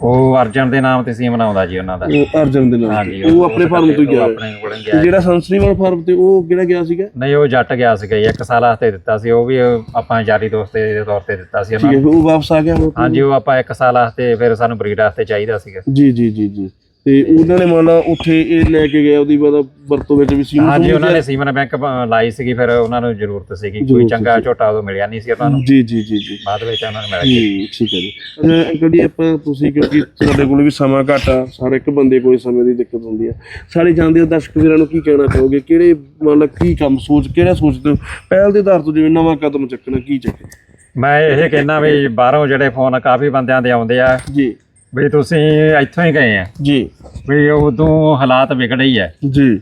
ਉਹ ਅਰਜਨ ਦੇ ਨਾਮ ਤੇ ਸੀ ਬਣਾਉਂਦਾ ਜੀ ਉਹਨਾਂ ਦਾ। ਉਹ ਅਰਜਨ ਦੇ ਨਾਲ ਹਾਂਜੀ ਉਹ ਆਪਣੇ ਫਾਰਮ ਤੋਂ ਹੀ ਉਹ ਗਿਆ ਹੋਇਆ। ਆਪਣੇ ਕੋਲ ਤੇ ਜਿਹੜਾ ਸੰਸਰੀਵਾਲ ਫਾਰਮ ਤੇ ਉਹ ਕਿਹੜਾ ਗਿਆ ਸੀਗਾ? ਨਹੀਂ ਉਹ ਜੱਟ ਗਿਆ ਸੀਗਾ ਜੀ, ਇੱਕ ਸਾਲ ਵਾਸਤੇ ਦਿੱਤਾ ਸੀ। ਉਹ ਵੀ ਆਪਾਂ ਯਾਰੀ ਦੋਸਤ ਦੇ ਤੌਰ ਤੇ ਦਿੱਤਾ ਸੀ ਉਹਨਾਂ ਠੀਕ ਹੈ ਫਿਰ ਉਹ ਵਾਪਸ ਆ ਗਿਆ ਹੁਣ? ਹਾਂਜੀ ਉਹ ਆਪਾਂ ਇੱਕ ਸਾਲ ਵਾਸਤੇ ਫਿਰ ਸਾਨੂੰ ਬਰੀਡ ਵਾਸਤੇ ਚਾਹੀਦਾ ਸੀਗਾ। ਜੀ ਜੀ ਜੀ ਜੀ। ਤੇ ਉਹਨਾਂ ਨੇ ਮੰਨ ਲਾ ਉੱਥੇ ਇਹ ਲੈ ਕੇ ਗਏ ਉਹਦੀ ਬਾਅਦ ਵਰਤੋਂ ਵਿੱਚ ਵੀ ਸੀਮਨ ਹਾਂਜੀ ਉਹਨਾਂ ਨੇ ਸੀਮਨ ਬੈਂਕ ਲਾਈ ਸੀਗੀ ਫਿਰ ਉਹਨਾਂ ਨੂੰ ਜ਼ਰੂਰਤ ਸੀਗੀ ਕੋਈ ਜ਼ਰੂਰਤ ਚੰਗਾ ਝੋਟਾ ਉਦੋਂ ਮਿਲਿਆ ਨਹੀਂ ਸੀ ਉਹਨਾਂ ਨੂੰ। ਜੀ ਜੀ ਜੀ ਜੀ। ਬਾਅਦ ਵਿੱਚ ਉਹਨਾਂ ਨੂੰ ਮਿਲ ਗਿਆ ਹੂੰ ਠੀਕ ਹੈ ਜੀ। ਅੱਛਾ ਅੰਕਲ ਜੀ ਆਪਾਂ ਤੁਸੀਂ ਕਿਉਂਕਿ ਤੁਹਾਡੇ ਕੋਲ ਵੀ ਸਮਾਂ ਘੱਟ ਆ ਹਰ ਇੱਕ ਬੰਦੇ ਕੋਲ ਸਮੇਂ ਦੀ ਦਿੱਕਤ ਹੁੰਦੀ ਆ। ਸਾਰੇ ਜਾਣਦੇ ਹੋ ਦਰਸ਼ਕ ਵੀਰਾਂ ਨੂੰ ਕੀ ਕਹਿਣਾ ਚਾਹੋਗੇ? ਕਿਹੜੇ ਮਤਲਬ ਕੀ ਕੰਮ ਸੋਚ ਕਿਹੜਾ ਸੋਚਦੇ ਹੋ? ਪਹਿਲ ਦੇ ਆਧਾਰ ਤੋਂ ਜਿਵੇਂ ਨਵਾਂ ਕਦਮ ਚੱਕਣਾ ਕੀ ਚੱਕਣਾ? ਮੈਂ ਇਹ ਕਹਿਣਾ ਵੀ ਬਾਹਰੋਂ ਜਿਹੜੇ ਫੋਨ ਕਾਫੀ ਬੰਦਿਆਂ ਦੇ ਆਉਂਦੇ ਆ। ਜੀ। ਵੀ ਤੁਸੀਂ ਇੱਥੋਂ ਹੀ ਗਏ ਆ। ਜੀ। ਵੀ ਉਦੋਂ ਹਾਲਾਤ ਵਿਗੜੇ ਹੀ ਆ। ਜੀ।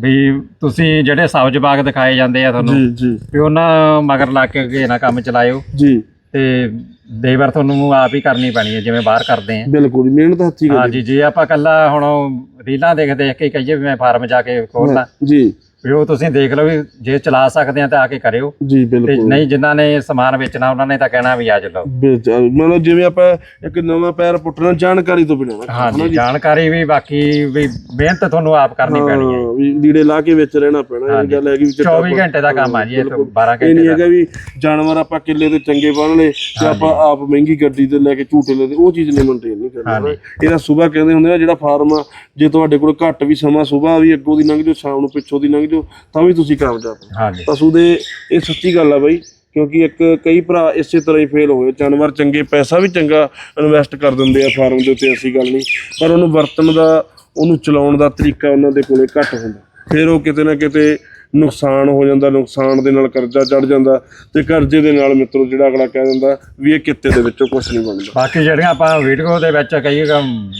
ਵੀ ਤੁਸੀਂ ਜਿਹੜੇ ਸਬਜ਼ ਬਾਗ ਦਿਖਾਏ ਜਾਂਦੇ ਆ ਤੁਹਾਨੂੰ ਜੀ ਜੀ। ਵੀ ਉਹਨਾਂ ਮਗਰ ਲੱਗ ਕੇ ਅੱਗੇ ਨਾ ਕੰਮ ਚਲਾਇਓ। ਜੀ। ਤੇ ਦੇਵਰ ਤੁਹਾਨੂੰ ਆਪ ਹੀ ਕਰਨੀ ਪੈਣੀ ਹੈ ਜਿਵੇਂ ਬਾਹਰ ਕਰਦੇ ਆ। ਬਿਲਕੁਲ ਮਿਹਨਤ ਹੱਥੀ ਕਰਦੇ ਹਾਂਜੀ ਜੇ ਆਪਾਂ ਕੱਲਾ ਹੁਣ ਰੀਲਾਂ ਦੇਖ ਦੇਖ ਕੇ ਕਹੀਏ ਵੀ ਮੈਂ ਫਾਰਮ ਜਾ ਕੇ ਖੋਲਣਾ ਜੀ। ਵੀ ਉਹ ਤੁਸੀਂ ਦੇਖ ਲਓ ਵੀ ਜੇ ਚਲਾ ਸਕਦੇ ਆ ਤਾਂ ਆ ਕੇ ਕਰਿਓ। ਜੀ ਤੇ ਬਿਲਕੁਲ। ਨਹੀਂ ਜਿਨ੍ਹਾਂ ਨੇ ਸਮਾਨ ਵੇਚਣਾ ਉਹਨਾਂ ਨੇ ਤਾਂ ਕਹਿਣਾ ਵੀ ਆ ਚਲੋ। ਮਤਲਬ ਜਿਵੇਂ ਆਪਾਂ ਇੱਕ ਨਵਾਂ ਪੈਰ ਪੁੱਟਣਾ ਜਾਣਕਾਰੀ ਤੋਂ ਬਿਨਾਂ ਨਾ ਹਾਂਜੀ ਜਾਣਕਾਰੀ ਵੀ ਬਾਕੀ ਵੀ ਮਿਹਨਤ ਤੁਹਾਨੂੰ ਆਪ ਕਰਨੀ ਪੈਣੀ ਹੈ। ਹਾਂ, ਵੀ ਲੀੜੇ ਲਾ ਕੇ ਵਿੱਚ ਰਹਿਣਾ ਪੈਣਾ ਇਹ ਗੱਲ ਹੈਗੀ ਵੀ ਚਿੱਟਾ 24 ਘੰਟੇ ਦਾ ਕੰਮ ਆ ਜੀ ਇਹ ਤਾਂ 12 ਇਹ ਘੰਟੇ ਨਹੀਂ ਦਾ। ਹੈਗਾ ਵੀ ਜਾਨਵਰ ਆਪਾਂ ਕਿੱਲੇ ਤੇ ਚੰਗੇ ਬਣ ਲਏ ਤੇ ਆਪਾਂ ਆਪ ਮਹਿੰਗੀ ਗੱਡੀ ਤੇ ਲੈ ਕੇ ਝੂਟੇ ਲੈ ਤੇ ਉਹ ਚੀਜ਼ ਨਹੀਂ ਮੇਨਟੇਨ ਨਹੀਂ ਕਰਨਾ। ਨਾ। ਇਹਦਾ ਸਵੇਰ ਕਹਿੰਦੇ ਹੁੰਦੇ ਆ ਜਿਹੜਾ ਫਾਰਮ ਆ ਜੇ ਤੁਹਾਡੇ ਕੋਲ ਘੱਟ ਵੀ ਸਮਾਂ ਸਵੇਰ ਵੀ ਅੱਗੋਂ ਦੀ ਲੰਘ ਜਾਓ ਸ਼ਾਮ ਨੂੰ ਪਿੱਛੋਂ ਦੀ ਲੰਘ ਜਾਓ ਤਾਂ ਵੀ ਤੁਸੀਂ ਕਾਮਯਾਬ ਹੋ। ਹਾਂਜੀ। ਪਸ਼ੂ ਦੇ ਇਹ ਸੱਚੀ ਗੱਲ ਆ ਬਾਈ ਕਿਉਂਕਿ ਇੱਕ ਕਈ ਭਰਾ ਇਸੇ ਤਰ੍ਹਾਂ ਹੀ ਫੇਲ ਹੋਏ। ਜਾਨਵਰ ਚੰਗੇ ਪੈਸਾ ਵੀ ਚੰਗਾ ਇਨਵੈਸਟ ਕਰ ਦਿੰਦੇ ਆ ਫਾਰਮ ਦੇ ਉੱਤੇ ਐਸੀ ਗੱਲ ਨਹੀਂ। ਪਰ ਉਹਨੂੰ ਵਰਤਣ ਦਾ ਉਹਨੂੰ ਚਲਾਉਣ ਦਾ ਤਰੀਕਾ ਉਹਨਾਂ ਦੇ ਕੋਲੇ ਘੱਟ ਹੁੰਦਾ। ਫਿਰ ਉਹ ਕਿਤੇ ਨਾ ਕਿਤੇ ਨੁਕਸਾਨ ਹੋ ਜਾਂਦਾ ਨੁਕਸਾਨ ਦੇ ਨਾਲ ਕਰਜ਼ਾ ਚੜ ਜਾਂਦਾ ਤੇ ਕਰਜ਼ੇ ਦੇ ਨਾਲ ਮਿੱਤਰੋ ਜਿਹੜਾ ਅਗਲਾ ਕਹਿ ਦਿੰਦਾ ਵੀ ਇਹ ਕਿੱਤੇ ਦੇ ਵਿੱਚੋਂ ਕੁਝ ਨਹੀਂ ਬਣਦਾ। ਬਾਕੀ ਜਿਹੜੀਆਂ ਆਪਾਂ ਵੀਡੀਓ ਦੇ ਵਿੱਚ ਕਈ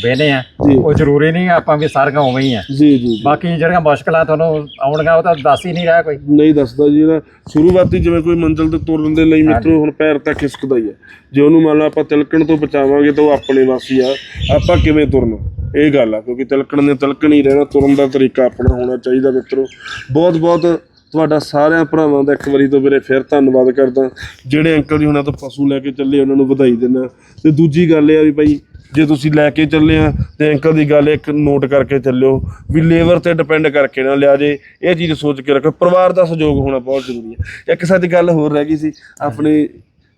ਵੇਨੇ ਆ। ਉਹ ਜ਼ਰੂਰੀ ਨਹੀਂ ਆਪਾਂ ਵੀ ਸਾਰੀਆਂ ਉਵੇਂ ਹੀ ਆ। ਜੀ ਜੀ ਜੀ। ਬਾਕੀ ਜਿਹੜੀਆਂ ਮੁਸ਼ਕਲਾਂ ਤੁਹਾਨੂੰ ਆਉਣਗੀਆਂ ਉਹ ਤਾਂ ਦੱਸ ਹੀ ਨਹੀਂ ਰਿਹਾ ਕੋਈ। ਨਹੀਂ ਦੱਸਦਾ ਜੀ ਇਹਦਾ ਸ਼ੁਰੂਆਤੀ ਜਿਵੇਂ ਕੋਈ ਮੰਜ਼ਿਲ ਤੇ ਤੁਰਨ ਦੇ ਲਈ ਮਿੱਤਰੋ ਹੁਣ ਪੈਰ ਤਾਂ ਖਿਸਕਦਾ ਹੀ ਹੈ ਜੇ ਉਹਨੂੰ ਮੰਨ ਲਾ ਆਪਾਂ ਤਿਲਕਣ ਤੋਂ ਬਚਾਵਾਂਗੇ ਤਾਂ ਉਹ ਆਪਣੇ ਵਾਸੀ ਆ। ਆਪਾਂ ਕਿਵੇਂ ਤੁਰਨਾ? ਇਹ ਗੱਲ ਆ, ਕਿਉਂਕਿ ਤਿਲਕਣ ਨੇ ਤਿਲਕਣ ਹੀ ਰਹਿਣਾ, ਤੁਰਨ ਦਾ ਤਰੀਕਾ ਆਪਣਾ ਹੋਣਾ ਚਾਹੀਦਾ ਮਿੱਤਰੋ। ਬਹੁਤ ਬਹੁਤ ਤੁਹਾਡਾ ਸਾਰਿਆਂ ਭਰਾਵਾਂ ਦਾ ਇੱਕ ਵਾਰੀ ਤੋਂ ਵੀਰੇ ਫਿਰ ਧੰਨਵਾਦ ਕਰਦਾ। ਜਿਹੜੇ ਅੰਕਲ ਜੀ ਹੁਣਾਂ ਤੋਂ ਪਸ਼ੂ ਲੈ ਕੇ ਚੱਲੇ, ਉਹਨਾਂ ਨੂੰ ਵਧਾਈ ਦਿੰਦਾ। ਤੇ ਦੂਜੀ ਗੱਲ ਇਹ ਆ ਵੀ ਭਾਈ, ਜੇ ਤੁਸੀਂ ਲੈ ਕੇ ਚੱਲੇ ਆ, ਤੇ ਅੰਕਲ ਦੀ ਗੱਲ ਇੱਕ ਨੋਟ ਕਰਕੇ ਚੱਲਿਓ ਵੀ ਲੇਬਰ ਤੇ ਡਿਪੈਂਡ ਕਰਕੇ ਨਾ ਲਿਆ ਜੇ। ਇਹ ਚੀਜ਼ ਸੋਚ ਕੇ ਰੱਖੋ। ਪਰਿਵਾਰ ਦਾ ਸਹਿਯੋਗ ਹੋਣਾ ਬਹੁਤ ਜ਼ਰੂਰੀ ਹੈ ਇੱਕ ਸੱਚ ਗੱਲ ਹੋਰ ਰਹਿ ਗਈ ਸੀ, ਆਪਣੇ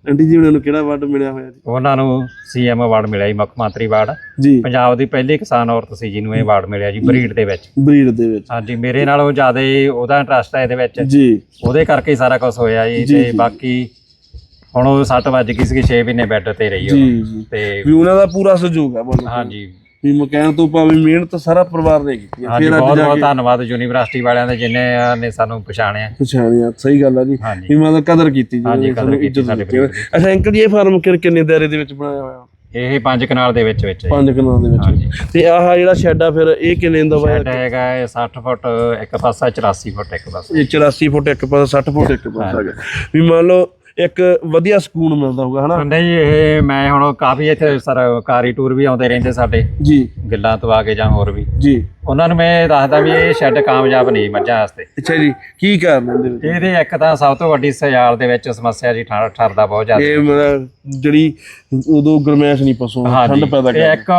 ਆਂਟੀ ਜੀ ਉਹਨਾਂ ਨੂੰ ਕਿਹੜਾ ਅਵਾਰਡ ਮਿਲਿਆ ਹੋਇਆ ਜੀ? ਉਹਨਾਂ ਨੂੰ ਸੀਐਮ ਅਵਾਰਡ ਮਿਲਿਆ ਜੀ ਮੁੱਖ ਮੰਤਰੀ ਅਵਾਰਡ ਜੀ। ਪੰਜਾਬ ਦੀ ਪਹਿਲੀ ਕਿਸਾਨ ਔਰਤ ਸੀ ਜਿਹਨੂੰ ਇਹ ਅਵਾਰਡ ਮਿਲਿਆ ਜੀ ਬਰੀਡ ਦੇ ਵਿੱਚ। ਬਰੀਡ ਦੇ ਵਿੱਚ। ਹਾਂਜੀ ਮੇਰੇ ਨਾਲੋਂ ਜ਼ਿਆਦਾ ਉਹਦਾ ਇੰਟਰਸਟ ਹੈ ਇਹਦੇ ਵਿੱਚ। ਜੀ। ਉਹਦੇ ਕਰਕੇ ਹੀ ਸਾਰਾ ਕੁਝ ਹੋਇਆ ਜੀ ਤੇ। ਬਾਕੀ ਹੁਣ ਉਹ 7 ਵਜੇ ਗਈ ਸੀ 6 ਮਹੀਨੇ ਬੈੱਡ ਤੇ ਰਹੀ ਉਹ ਤੇ ਵੀ ਉਹਨਾਂ ਦਾ ਪੂਰਾ ਸਹਿਯੋਗ ਹੈ ਬੋਲੋ। ਹਾਂਜੀ। ਵੀ ਮਕੈਨ ਤੋਂ ਭਾਵੇਂ ਮਿਹਨਤ ਸਾਰਾ ਪਰਿਵਾਰ ਨੇ ਕੀਤੀ ਹੈ। ਹਾਂਜੀ ਫਿਰ ਅੱਜ ਬਹੁਤ ਬਹੁਤ ਧੰਨਵਾਦ ਯੂਨੀਵਰਸਿਟੀ ਵਾਲਿਆਂ ਦੇ ਜਿਨੇ ਨੇ ਸਾਨੂੰ ਪਛਾਣਿਆ। ਪਛਾਣਿਆ ਸਹੀ ਗੱਲ ਆ ਜੀ। ਵੀ ਮੈਂ ਤਾਂ ਕਦਰ ਕੀਤੀ ਜੀ ਸਾਨੂੰ ਇੱਜ਼ਤ ਦਿੱਤੀ। ਅੱਛਾ ਅੰਕਲ ਜੀ ਇਹ ਫਾਰਮ ਕਿੰਨੇ ਦਾਇਰੇ ਦੇ ਵਿੱਚ ਬਣਾਇਆ ਹੋਇਆ? ਇਹ ਪੰਜ ਕਨਾਲ ਦੇ ਵਿੱਚ ਵਿੱਚ। ਪੰਜ ਕਨਾਲ ਦੇ ਵਿੱਚ। ਤੇ ਆਹ ਜਿਹੜਾ ਸ਼ੈੱਡ ਆ ਫਿਰ ਇਹ ਕਿੰਨੇ ਦਾ ਵਾ ਸ਼ੈੱਡ ਹੈਗਾ ਇਹ 60 ਫੁੱਟ ਇੱਕ ਪਾਸਾ 84 ਫੁੱਟ ਇੱਕ ਪਾਸਾ। ਇਹ 84 ਫੁੱਟ ਇੱਕ ਪਾਸਾ 60 ਫੁੱਟ ਇੱਕ ਪਾਸਾ ਹੈਗਾ। ਵੀ ਮੰਨ ਲਓ ਇੱਕ ਵਧੀਆ ਸਕੂਨ ਮਿਲਦਾ ਹੋਊਗਾ ਹਨਾ? ਨਹੀਂ ਇਹ ਮੈਂ ਹੁਣ ਕਾਫੀ ਇੱਥੇ ਸਰਕਾਰੀ ਟੂਰ ਵੀ ਆਉਂਦੇ ਰਹਿੰਦੇ ਸਾਡੇ। ਜੀ। ਗਿੱਲਾਂ ਤੋਂ ਆ ਕੇ ਜਾਂ ਹੋਰ ਵੀ। ਜੀ। ਉਹਨਾਂ ਨੂੰ ਮੈਂ ਦੱਸਦਾ ਵੀ ਇਹ ਸ਼ੈੱਡ ਕਾਮਯਾਬ ਨਹੀਂ ਮੱਝਾਂ ਵਾਸਤੇ। ਅੱਛਾ ਜੀ ਕੀ ਕਾਰਨ ਇਹਦੇ ਵਿੱਚ? ਇਹਦੇ ਇੱਕ ਤਾਂ ਸਭ ਤੋਂ ਵੱਡੀ ਸਿਆਲ ਦੇ ਵਿੱਚ ਸਮੱਸਿਆ ਜੀ ਠੰਡ ਠਰਦਾ ਬਹੁਤ ਜ਼ਿਆਦਾ। ਇਹ ਜਿਹੜੀ ਉਦੋਂ ਗਰਮੈਸ਼ ਨਹੀਂ ਪਸੂ ਠੰਡ ਪੈਦਾ ਤੇ ਕਰ ਇੱਕ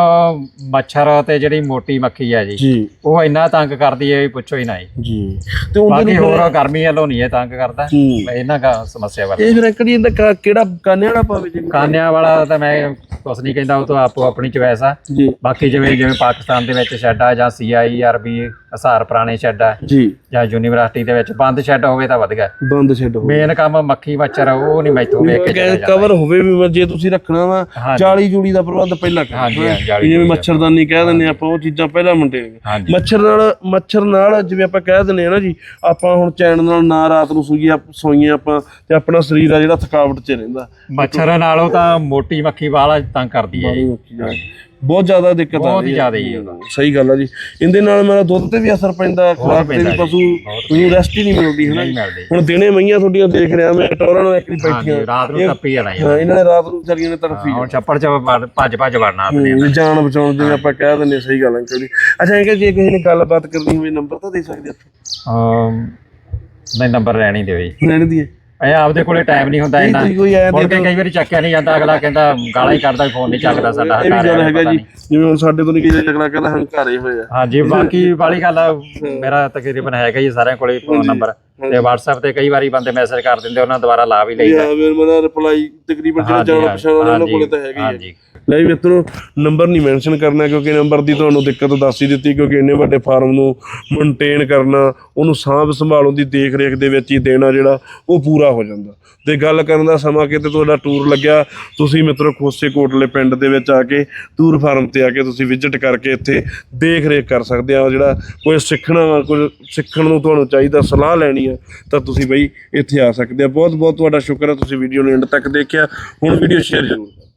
ਮੱਛਰ ਤੇ ਜਿਹੜੀ ਮੋਟੀ ਮੱਖੀ ਹੈ ਜੀ ਉਹ ਇੰਨਾ ਤੰਗ ਕਰਦੀ ਹੈ ਵੀ ਪੁੱਛੋ ਹੀ ਨਾ ਜੀ। ਤੇ ਬਾਕੀ ਨੂੰ ਹੋਰ ਗਰਮੀ ਵੱਲੋਂ ਨਹੀਂ ਇਹ ਤੰਗ ਕਰਦਾ। ਇਹਨਾਂ ਦਾ ਸਮੱਸਿਆ ਵਾਲਾ। ਇਹ ਫਿਰ ਜੀ ਇਹਦਾ ਕਿਹੜਾ ਕਾਨੇ ਵਾਲਾ ਪਾਵੇ ਜੀ ਕਾਨਿਆਂ ਵਾਲਾ ਤਾਂ ਮੈਂ ਕੁਛ ਨਹੀਂ ਕਹਿੰਦਾ ਉਹ ਤਾਂ ਆਪੋ ਆਪਣੀ ਚੋਇਸ ਆ। ਬਾਕੀ ਜਿਵੇਂ ਜਿਵੇਂ ਪਾਕਿਸਤਾਨ ਦੇ ਵਿੱਚ ਸ਼ੈੱਡ ਆ ਜਾਂ ਸੀਆਈਆਰਬੀ ਹਸਾਰ ਪੁਰਾਣੇ ਸ਼ੈੱਡ ਆ। ਜੀ। ਜਾਂ ਯੂਨੀਵਰਸਿਟੀ ਦੇ ਵਿੱਚ ਬੰਦ ਸ਼ੈੱਡ ਹੋਵੇ ਤਾਂ ਵਧੀਆ ਬੰਦ ਛੱਡ ਹੋ ਮੇਨ ਕੰਮ ਮੱਖੀ ਮੱਛਰ ਉਹ ਨਹੀਂ ਮੈਥੋਂ ਵੇਖ ਕੇ ਚੱਲਿਆ ਜਾਂਦਾ। ਕਵਰ ਹੋਵੇ ਵੀ ਜੇ ਤੁਸੀਂ ਰੱਖਣਾ ਵਾ ਹਾਂਜੀ। 40 ਜੂੜੀ ਦਾ ਪ੍ਰਬੰਧ ਪਹਿਲਾਂ ਕਰੋ ਹਾਂਜੀ, ਹੈਂ। ਹਾਂਜੀ, 40 ਜਿਵੇਂ। ਮੱਛਰਦਾਨੀ ਕਹਿ ਦਿੰਦੇ ਆਪਾਂ ਉਹ ਚੀਜ਼ਾਂ ਪਹਿਲਾਂ ਹਾਂਜੀ। ਮੱਛਰ ਨਾਲ ਮੱਛਰ ਨਾਲ ਜਿਵੇਂ ਆਪਾਂ ਕਹਿ ਦਿੰਦੇ ਆ ਨਾ ਜੀ ਆਪਾਂ ਹੁਣ ਚੈਨ ਨਾਲ ਨਾ ਰਾਤ ਨੂੰ ਸੂਈਏ ਆਪ- ਸੋਈਏ ਆਪਾਂ ਤੇ ਆਪਣਾ ਸਰੀਰ ਆ ਜਿਹੜਾ ਥਕਾਵਟ 'ਚ ਰਹਿੰਦਾ। ਮੱਛਰ ਨਾਲੋਂ ਤਾਂ ਮੋਟੀ ਮੱਖੀ ਵਾਲਾ ਤੰਗ ਕਰਦੀ ਹੈ ਬਹੁਤ ਜ਼ਿਆਦਾ ਦਿੱਕਤ ਆ ਬਹੁਤ ਰਹੀ ਹੈ। ਜ਼ਿਆਦਾ ਹੀ ਉਹਦਾ ਸਹੀ ਗੱਲ ਆ ਜੀ। ਇਹਦੇ ਨਾਲ ਮੇਰਾ ਦੁੱਧ ਤੇ ਵੀ ਅਸਰ ਪੈਂਦਾ ਖੁਰਾਕ ਤੇ ਵੀ ਪੈਂਦਾ ਜੀ, ਪਸ਼ੂ ਬਹੁਤ ਨੂੰ ਰੈਸਟ ਹੀ ਨਹੀਂ ਮਿਲਦੀ ਹੈ ਨਾ ਨਹੀਂ। ਮਿਲਦੀ। ਹੁਣ ਦਿਨੇ ਮਈਆਂ ਤੁਹਾਡੀਆਂ ਦੇਖ ਰਿਹਾ ਮੈਂ ਟੋਰਾਂ ਨੂੰ ਇੱਕ ਹਾਂਜੀ ਬੈਠੀਆਂ। ਰਾਤ ਨੂੰ ਟੱਪੀ ਜਾਣਾ ਜੀ। ਹਾਂ, ਇਹਨਾਂ ਨੇ ਰਾਤ ਨੂੰ ਵਿਚਾਰੀਆਂ ਨੇ ਤੜਫੀ ਹੁਣ ਛੱਪੜ ਚ ਵੜ- ਭੱਜ ਭੱਜ ਵੜਨਾ ਆਪਣੇ ਹੂੰ, ਜਾਨ ਬਚਾਉਣ ਜਿਵੇਂ ਆਪਾਂ ਕਹਿ ਦਿੰਦੇ ਹਾਂ, ਸਹੀ ਗੱਲ ਹੈ ਅੰਕਲ ਜੀ। ਅੱਛਾ ਅੰਕਲ ਜੇ ਕਿਸੇ ਨੇ ਗੱਲਬਾਤ ਕਰਨੀ ਹੋਵੇ ਨੰਬਰ ਤਾਂ ਦੇ ਸਕਦੇ ਆਪਾਂ ਅਮ, ਨਹੀਂ ਨੰਬਰ ਰਹਿਣੀ ਦਿਓ ਜੀ। ਲੈਣ ਦੀ ਐ ਆਪਦੇ ਕੋਲੇ ਟਾਈਮ ਨਹੀਂ ਹੁੰਦਾ ਇੰਨਾ। ਮੁੜ ਕੇ। ਕਈ ਵਾਰੀ ਚੱਕਿਆ ਨਹੀਂ ਜਾਂਦਾ ਅਗਲਾ ਕਹਿੰਦਾ ਗਾਲਾਂ ਹੀ ਕੱਢਦਾ ਫੋਨ ਨਹੀਂ ਚੱਕਦਾ ਸਾਡਾ ਇਹ ਵੀ ਗੱਲ ਹੈਗਾ ਜੀ। ਜਿਵੇਂ ਹੁਣ ਸਾਡੇ ਤੋਂ ਨਹੀਂ ਕਿਸੇ ਅਗਲਾ ਕਹਿੰਦਾ ਹੰਕਾਰੇ ਹੋਏ ਆ। ਹਾਂਜੀ ਬਾਕੀ ਵਾਲੀ ਗੱਲ ਮੇਰਾ ਤਕਰੀਬਨ ਹੈਗਾ ਜੀ ਸਾਰਿਆਂ ਕੋਲੇ ਫੋਨ ਨੰਬਰ ਤੇ WhatsApp ਤੇ ਕਈ ਵਾਰੀ ਬੰਦੇ ਮੈਸੇਜ ਕਰ ਦਿੰਦੇ ਉਹਨਾਂ ਦੁਬਾਰਾ ਲਾ ਵੀ ਲਈਦਾ। ਫਿਰ ਮੇਰਾ ਰਿਪਲਾਈ ਤਕਰੀਬਨ ਜਿਹੜਾ ਜਾਣ ਪਛਾਣ ਵਾਲੇ ਉਹਨਾਂ ਕੋਲੇ ਤਾਂ ਹੈਗੀ ਹੈ ਹਾਂਜੀ। ਲੈ ਵੀ ਮਿੱਤਰੋ ਨੰਬਰ ਨਹੀਂ ਮੈਂਸ਼ਨ ਕਰਨਾ ਕਿਉਂਕਿ ਨੰਬਰ ਦੀ ਤੁਹਾਨੂੰ ਦਿੱਕਤ ਦੱਸ ਹੀ ਦਿੱਤੀ ਕਿਉਂਕਿ ਇੰਨੇ ਵੱਡੇ ਫਾਰਮ ਨੂੰ ਮੇਨਟੇਨ ਕਰਨਾ ਉਹਨੂੰ ਸਾਂਭ ਸੰਭਾਲਣ ਦੀ ਦੇਖ ਰੇਖ ਦੇ ਵਿੱਚ ਹੀ ਦੇਣਾ ਜਿਹੜਾ ਉਹ ਪੂਰਾ ਹੋ ਜਾਂਦਾ। ਤੇ ਗੱਲ ਕਰਨ ਦਾ ਸਮਾਂ ਕਿਤੇ ਤੁਹਾਡਾ ਟੂਰ ਲੱਗਿਆ ਤੁਸੀਂ ਮਿੱਤਰੋ ਖੋਸੇ ਕੋਟਲੇ ਪਿੰਡ ਦੇ ਵਿੱਚ ਆ ਕੇ ਟੂਰ ਫਾਰਮ ਤੇ ਆ ਕੇ ਤੁਸੀਂ ਵਿਜ਼ਿਟ ਕਰਕੇ ਇੱਥੇ ਦੇਖ ਰੇਖ ਕਰ ਸਕਦੇ ਆ ਜਿਹੜਾ ਕੋਈ ਸਿੱਖਣਾ ਕੁਝ ਸਿੱਖਣ ਨੂੰ ਤੁਹਾਨੂੰ ਚਾਹੀਦਾ ਸਲਾਹ ਲੈਣੀ ਆ ਤਾਂ ਤੁਸੀਂ ਬਈ ਇੱਥੇ ਆ ਸਕਦੇ ਆ। ਬਹੁਤ ਬਹੁਤ ਤੁਹਾਡਾ ਸ਼ੁਕਰ ਹੈ, ਤੁਸੀਂ ਵੀਡੀਓ ਨੂੰ ਐਂਡ ਤੱਕ ਦੇਖਿਆ। ਹੁਣ ਵੀਡੀਓ ਸ਼ੇਅਰ ਜ਼ਰੂਰ ਕਰੋ।